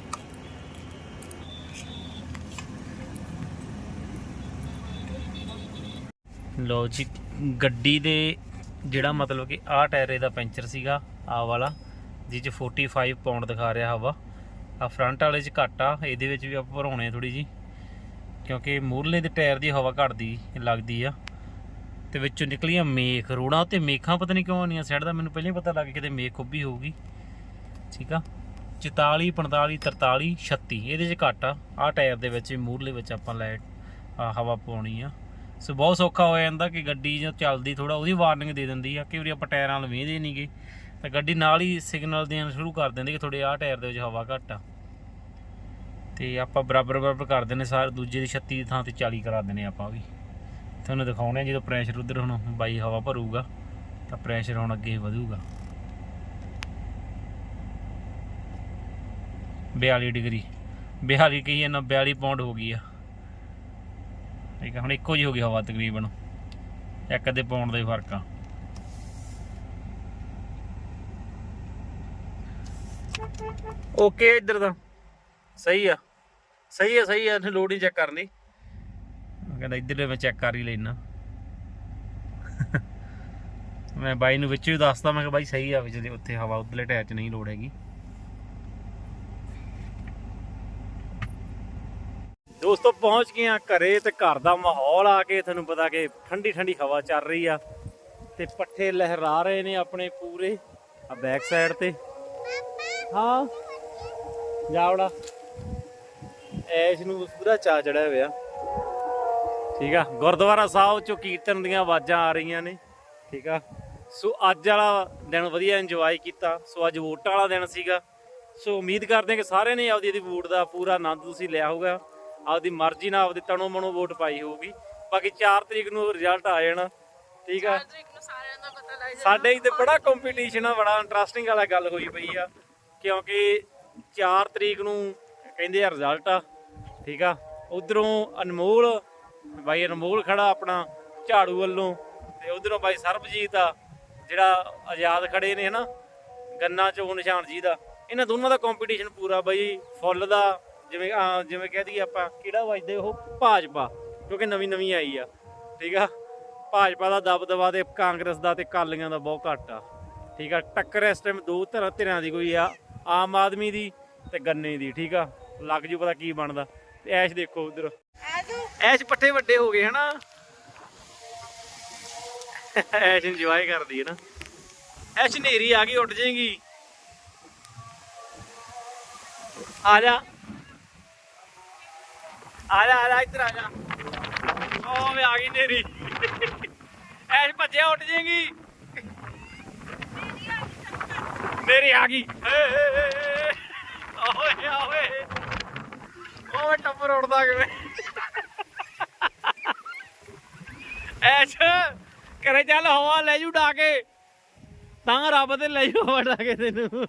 ਲਓ ਜੀ, ਗੱਡੀ ਦੇ ਜਿਹੜਾ ਮਤਲਬ ਕਿ ਆਹ ਟਾਇਰੇ ਦਾ ਪੈਂਚਰ ਸੀਗਾ ਆ ਵਾਲਾ। ਜਿਹ ਚ 45 ਪਾਉਂਡ ਦਿਖਾ ਰਿਹਾ ਹਵਾ। ਆ ਫਰੰਟ ਵਾਲੇ 'ਚ ਘੱਟ ਆ, ਇਹਦੇ ਵਿੱਚ ਵੀ ਆਪਾਂ ਭਰਾਉਣੇ ਥੋੜੀ ਜੀ। ਕਿਉਂਕਿ ਮੂਰਲੇ ਦੇ ਟਾਇਰ ਦੀ ਹਵਾ ਘਟਦੀ ਲੱਗਦੀ ਆ। ਤੇ ਵਿੱਚੋਂ ਨਿਕਲੀਆਂ ਮੇਖ, ਰੋੜਾਂ ਤੇ ਮੇਖਾਂ ਪਤਾ ਨਹੀਂ ਕਿਉਂ ਆਉਂਦੀਆਂ, ਸਾਈਡ ਦਾ ਮੈਨੂੰ ਪਹਿਲਾਂ ਹੀ ਪਤਾ ਲੱਗ ਗਿਆ ਕਿਤੇ ਮੇਖ ਖੁੱਬੀ ਹੋਊਗੀ। ਠੀਕ ਆ? 44 45 43 36 ਇਹਦੇ 'ਚ ਘੱਟ ਆ। ਆ ਟਾਇਰ ਦੇ ਵਿੱਚ ਵੀ ਮੂਰਲੇ ਵਿੱਚ ਆਪਾਂ ਲਾਈਟ ਹਵਾ ਪਾਉਣੀ ਆ। ਸੋ ਬਹੁਤ ਸੌਖਾ ਹੋ ਜਾਂਦਾ ਕਿ ਗੱਡੀ ਜਦੋਂ ਚੱਲਦੀ ਥੋੜਾ ਉਹਦੀ ਵਾਰਨਿੰਗ ਦੇ ਦਿੰਦੀ ਆ ਕਿ ਵੀ ਆਪਾਂ ਟਾਇਰਾਂ ਨਾਲ ਵੇਹਦੇ ਨਹੀਂਗੇ ਤਾਂ ਗੱਡੀ ਨਾਲ ਹੀ ਸਿਗਨਲ ਦੇਣਾ ਸ਼ੁਰੂ ਕਰ ਦਿੰਦੀ ਕਿ ਤੁਹਾਡੇ ਆਹ ਟਾਇਰ ਦੇ ਵਿੱਚ ਹਵਾ ਘੱਟ ਆ। ਤੇ ਆਪਾਂ ਬਰਾਬਰ ਬਰਾਬਰ ਕਰ ਦਿੰਦੇ ਸਾਰੇ ਦੂਜੇ ਦੀ 36 ਦੀ ਥਾਂ ਤੇ 40 ਕਰਾ ਦਿੰਦੇ ਆਪਾਂ ਵੀ। ਤੁਹਾਨੂੰ ਦਿਖਾਉਣੇ ਆ ਜਦੋਂ ਪ੍ਰੈਸ਼ਰ ਉਧਰ ਹੁਣ ਬਾਈ ਹਵਾ ਭਰੂਗਾ, ਤਾਂ ਪ੍ਰੈਸ਼ਰ ਹੁਣ ਅੱਗੇ ਵਧੂਗਾ। 42 ਡਿਗਰੀ। 42 ਕਹੀ ਨਾ 42 ਪੌਂਡ ਹੋ ਗਈ ਆ। ਠੀਕ ਆ, ਹੁਣ ਇੱਕੋ ਜਿਹੀ ਹੋ ਗਈ ਹਵਾ ਤਕਰੀਬਨ। ਇੱਕ ਅੱਧੇ ਪੌਂਡ ਦਾ ਹੀ ਫ਼ਰਕ ਆ। ਓਕੇ ਇੱਧਰ ਦਾ ਸਹੀ ਆ। ਸਹੀ ਆ ਸਹੀ ਆ, ਇਹਨੂੰ ਲੋਡ ਨਹੀਂ ਚੈੱਕ ਕਰਨੀ। ਕਹਿੰਦਾ ਇੱਧਰ ਮੈਂ ਚੈੱਕ ਕਰ ਹੀ ਲੈਣਾ ਮੈਂ ਬਾਈ ਨੂੰ ਵਿੱਚ ਵੀ ਦੱਸਦਾ ਮੈਂ ਕਿ ਬਾਈ ਸਹੀ ਆ ਵਿੱਚ ਉੱਥੇ ਹਵਾ ਉਧਰਲੇ ਟਾਇਰ 'ਚ ਨਹੀਂ ਲੋੜ ਹੈਗੀ। ਦੋਸਤੋ, ਪਹੁੰਚ ਗਏ ਆ ਘਰੇ ਤੇ ਘਰ ਦਾ ਮਾਹੌਲ ਆ ਕੇ ਤੁਹਾਨੂੰ ਪਤਾ ਕਿ ਠੰਡੀ ਠੰਡੀ ਹਵਾ ਚੱਲ ਰਹੀ ਆ ਤੇ ਪੱਠੇ ਲਹਿਰਾ ਰਹੇ ਨੇ ਆਪਣੇ ਪੂਰੇ, ਆ ਬੈਕ ਸਾਈਡ ਤੇ। ਹਾਂ। ਜਾਵੜਾ ਐਸ਼ ਨੂੰ ਪੂਰਾ ਚਾ ਚੜਿਆ ਹੋਇਆ। ਠੀਕ ਆ। ਗੁਰਦੁਆਰਾ ਸਾਹਿਬ ਚੋਂ ਕੀਰਤਨ ਦੀਆਂ ਆਵਾਜ਼ਾਂ ਆ ਰਹੀਆਂ ਨੇ। ਠੀਕ ਆ। ਸੋ ਅੱਜ ਵਾਲਾ ਦਿਨ ਵਧੀਆ ਇੰਜੋਏ ਕੀਤਾ। ਸੋ ਅੱਜ ਵੋਟਾਂ ਵਾਲਾ ਦਿਨ ਸੀਗਾ। ਸੋ ਉਮੀਦ ਕਰਦੇ ਹਾਂ ਕਿ ਸਾਰਿਆਂ ਨੇ ਆਪਦੀ ਇਹਦੀ ਵੋਟ ਦਾ ਪੂਰਾ ਆਨੰਦ ਤੁਸੀਂ ਲਿਆ ਹੋਊਗਾ। ਆਪਦੀ ਮਰਜ਼ੀ ਨਾਲ ਆਪਦੀ ਤਣੋ ਮਨੋ ਵੋਟ ਪਾਈ ਹੋਊਗੀ। ਬਾਕੀ 4 ਤਰੀਕ ਨੂੰ ਰਿਜ਼ਲਟ ਆ ਜਾਣਾ। ਠੀਕ ਆ। ਤਰੀਕ ਨੂੰ ਸਾਰਿਆਂ ਦਾ ਪਤਾ ਲੱਗ ਸਾਡੇ ਇੱਥੇ ਬੜਾ ਕੰਪੀਟੀਸ਼ਨ ਆ ਬੜਾ ਇੰਟਰਸਟਿੰਗ ਵਾਲਾ ਗੱਲ ਹੋਈ ਪਈ ਆ। ਕਿਉਂਕਿ 4 ਤਰੀਕ ਨੂੰ ਕਹਿੰਦੇ ਆ ਰਿਜ਼ਲਟ ਆ, ਠੀਕ ਆ। ਉਧਰੋਂ ਅਨਮੋਲ, ਬਾਈ ਅਨਮੋਲ ਖੜਾ ਆਪਣਾ ਝਾੜੂ ਵੱਲੋਂ ਤੇ ਉਧਰੋਂ ਬਾਈ ਸਰਬਜੀਤ ਆ, ਜਿਹੜਾ ਆਜ਼ਾਦ ਖੜੇ ਨੇ ਹਨਾ, ਗੰਨਾ ਚੋਂ ਨਿਸ਼ਾਨ ਜੀ ਦਾ ਇਹਨਾਂ ਦੋਨਾਂ ਦਾ ਕੰਪੀਟੀਸ਼ਨ ਪੂਰਾ ਬਾਈ, ਫੁੱਲ ਦਾ, ਜਿਵੇਂ ਜਿਵੇਂ ਕਹਿ ਦਈਏ ਆਪਾਂ, ਕਿਹੜਾ ਵੱਜਦੇ ਉਹ? ਭਾਜਪਾ, ਕਿਉਂਕਿ ਨਵੀਂ ਨਵੀਂ ਆਈ ਆ, ਠੀਕ ਆ। ਭਾਜਪਾ ਦਾ ਦਬਦਬਾ ਤੇ ਕਾਂਗਰਸ ਦਾ ਤੇ ਕਾਲੀਆਂ ਦਾ ਬਹੁਤ ਘੱਟ ਆ, ਠੀਕ ਆ। ਟੱਕਰ ਇਸ ਟਾਈਮ ਦੋ ਧਿਰਾਂ ਧਿਰਾਂ ਦੀ ਕੋਈ ਆ। ਆਮ ਆਦਮੀ ਦੀ ਤੇ ਗੰਨੇ ਦੀ, ਠੀਕ ਆ? ਲੱਗ ਜੂ ਪਤਾ ਕੀ ਬਣਦਾ। ਤੇ ਐਸ਼ ਦੇਖੋ ਉਧਰ। ਐਸ਼ ਪੱਠੇ ਵੱਡੇ ਹੋ ਗਏ, ਹਨਾ? ਐਸ਼ ਇੰਜੋਏ ਕਰਦੀ ਹੈ ਨਾ। ਐਸ਼ ਨੇਰੀ ਆ ਗਈ, ਉੱਡ ਜਾਏਗੀ। ਆ ਜਾ। ਆ ਜਾ ਆ ਜਾ, ਇੱਧਰ ਆ ਜਾ। ਓ ਵੇ ਆ ਗਈ ਨੇਰੀ ਐਸ਼ ਭੱਜਿਆ, ਉੱਡ ਜਾਏਗੀ। ਨੇਰੀ ਆ ਗਈ। ਓਏ ਆ ਓਏ ਓਏ ਟੱਪਰ ਕਿਵੇਂ? ਐਸ਼ ਕਰੇ ਚੱਲ ਹਵਾ ਲੈ ਜੂ ਡਾ ਕੇ। ਤਾਂ ਰੱਬ ਤੇ ਲੈ ਜੂ ਹਵਾ ਡਾ ਕੇ ਤੈਨੂੰ।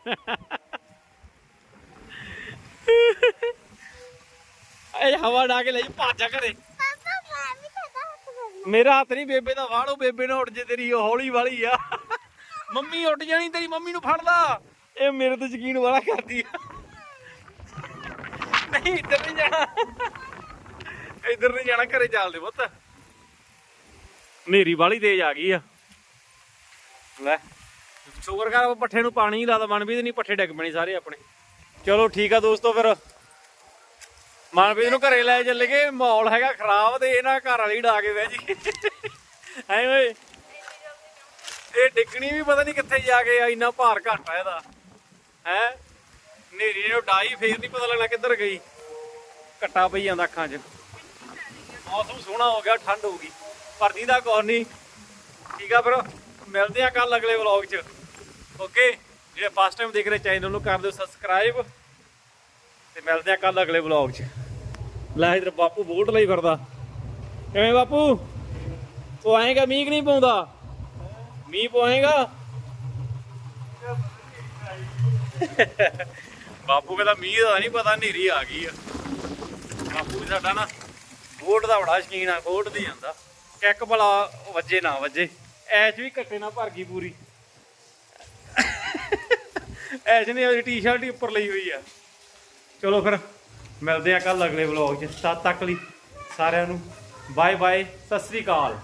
ਇਹ ਹਵਾ ਡਾ ਕੇ ਲੈ ਜੂ ਭੱਜ ਜਾ ਘਰੇ। ਪਾਪਾ ਮੈਂ ਵੀ ਤੁਹਾਡਾ ਹੱਥ ਫੜ ਮੇਰਾ ਹੱਥ ਨਹੀਂ ਬੇਬੇ ਦਾ ਵਾੜੋ ਬੇਬੇ ਨਾਲ ਉੱਡ ਜੇ ਤੇਰੀ ਉਹ ਹੌਲੀ ਵਾਲੀ ਆ। ਮੰਮੀ ਉੱਡ ਜਾਣੀ, ਤੇਰੀ ਮੰਮੀ ਨੂੰ ਫੜ ਲਾ ਇਹ ਮੇਰੇ ਤੇ ਯਕੀਨ ਵਾਲਾ ਕਰਦੀ ਆ। ਨਹੀਂ, ਇੱਧਰ ਨਹੀਂ ਜਾਣਾ। ਇੱਧਰ ਨਹੀਂ ਜਾਣਾ, ਘਰੇ ਚੱਲਦੇ ਪੁੱਤ। ਨੇਰੀ ਵਾਲੀ ਤੇਜ਼ ਆ ਗਈ ਆ। ਲੈ, ਸ਼ੁਕਰ ਕਰ ਪੱਠੇ ਨੂੰ ਪਾਣੀ ਹੀ ਲਾਦਾ ਮਨਵੀਰ ਨਹੀਂ, ਪੱਠੇ ਡਿੱਗ ਪੈਣੇ ਸਾਰੇ ਆਪਣੇ। ਚਲੋ ਠੀਕ ਆ ਦੋਸਤੋ ਫਿਰ। ਮਨਪ੍ਰੀਤ ਨੂੰ ਘਰੇ ਲੈ ਚੱਲੇ ਗਏ, ਮਾਹੌਲ ਹੈਗਾ ਖਰਾਬ ਤੇ ਇਹਨਾਂ ਘਰ ਵਾਲੀ ਡਾ ਕੇ ਬਹਿ ਜੀ। ਐ ਓਏ ਇਹ ਡਿੱਗਣੀ ਵੀ ਪਤਾ ਨਹੀਂ ਕਿੱਥੇ ਜਾ ਕੇ ਆ, ਇੰਨਾ ਭਾਰ ਘੱਟ ਆ ਇਹਦਾ। ਹੈ? ਨੇਰੀ ਨੇ ਡਾਈ ਫੇਰ ਨਹੀਂ ਪਤਾ ਲੱਗਣਾ ਕਿੱਧਰ ਗਈ। ਘੱਟਾ ਪਈ ਜਾਂਦਾ ਅੱਖਾਂ 'ਚ। ਮੌਸਮ ਸੋਹਣਾ ਹੋ ਗਿਆ, ਠੰਡ ਹੋ ਗਈ। ਪਰ ਦੀਦਾ ਕੋਈ ਨਹੀਂ ਠੀਕ ਆ ਫਿਰ, ਮਿਲਦੇ ਆ ਕੱਲ ਅਗਲੇ ਵਲੌਗ 'ਚ। ਓਕੇ? ਜਿਹੜੇ ਫਸਟ ਟਾਈਮ ਦੇਖ ਰਹੇ ਚੈਨਲ ਨੂੰ, ਕਰ ਦਿਓ ਸਬਸਕ੍ਰਾਈਬ ਤੇ ਮਿਲਦੇ ਆ ਕੱਲ ਅਗਲੇ ਵਲੌਗ 'ਚ। ਲੈ ਇਧਰ ਬਾਪੂ ਬੋਟ ਲਈ ਫਿਰਦਾ। ਕਿਵੇਂ ਬਾਪੂ? ਉਹ ਆਏਗਾ ਮੀਂਹ ਨਹੀਂ ਪਾਉਂਦਾ? ਮੀਂਹ ਪਵਾਏਗਾ ਬਾਪੂ ਕਹਿੰਦਾ ਮੀਂਹ ਦਾ ਨਹੀਂ ਪਤਾ, ਹਨੇਰੀ ਆ ਗਈ ਆ। ਬਾਪੂ ਵੀ ਸਾਡਾ ਨਾ ਬੋਟ ਦਾ ਬੜਾ ਸ਼ਕੀਨ ਆ ਬੋਟ ਦੀ ਜਾਂਦਾ। ਕਿੱਕ ਭਲਾ ਵੱਜੇ ਨਾ ਵੱਜੇ। ਐਸ਼ ਵੀ ਕੱਟੇ ਨਾ ਭਰ ਗਈ ਪੂਰੀ। ਐਸ਼ ਨੇ ਉਹਦੀ ਟੀ-ਸ਼ਰਟ ਹੀ ਉੱਪਰ ਲਈ ਹੋਈ ਆ। ਚਲੋ ਫਿਰ, ਮਿਲਦੇ ਆ ਕੱਲ ਅਗਲੇ ਵਲੌਗ 'ਚ। ਤਦ ਤੱਕ ਲਈ ਸਾਰਿਆਂ ਨੂੰ ਬਾਏ ਬਾਏ ਸਤਿ ਸ੍ਰੀ ਅਕਾਲ।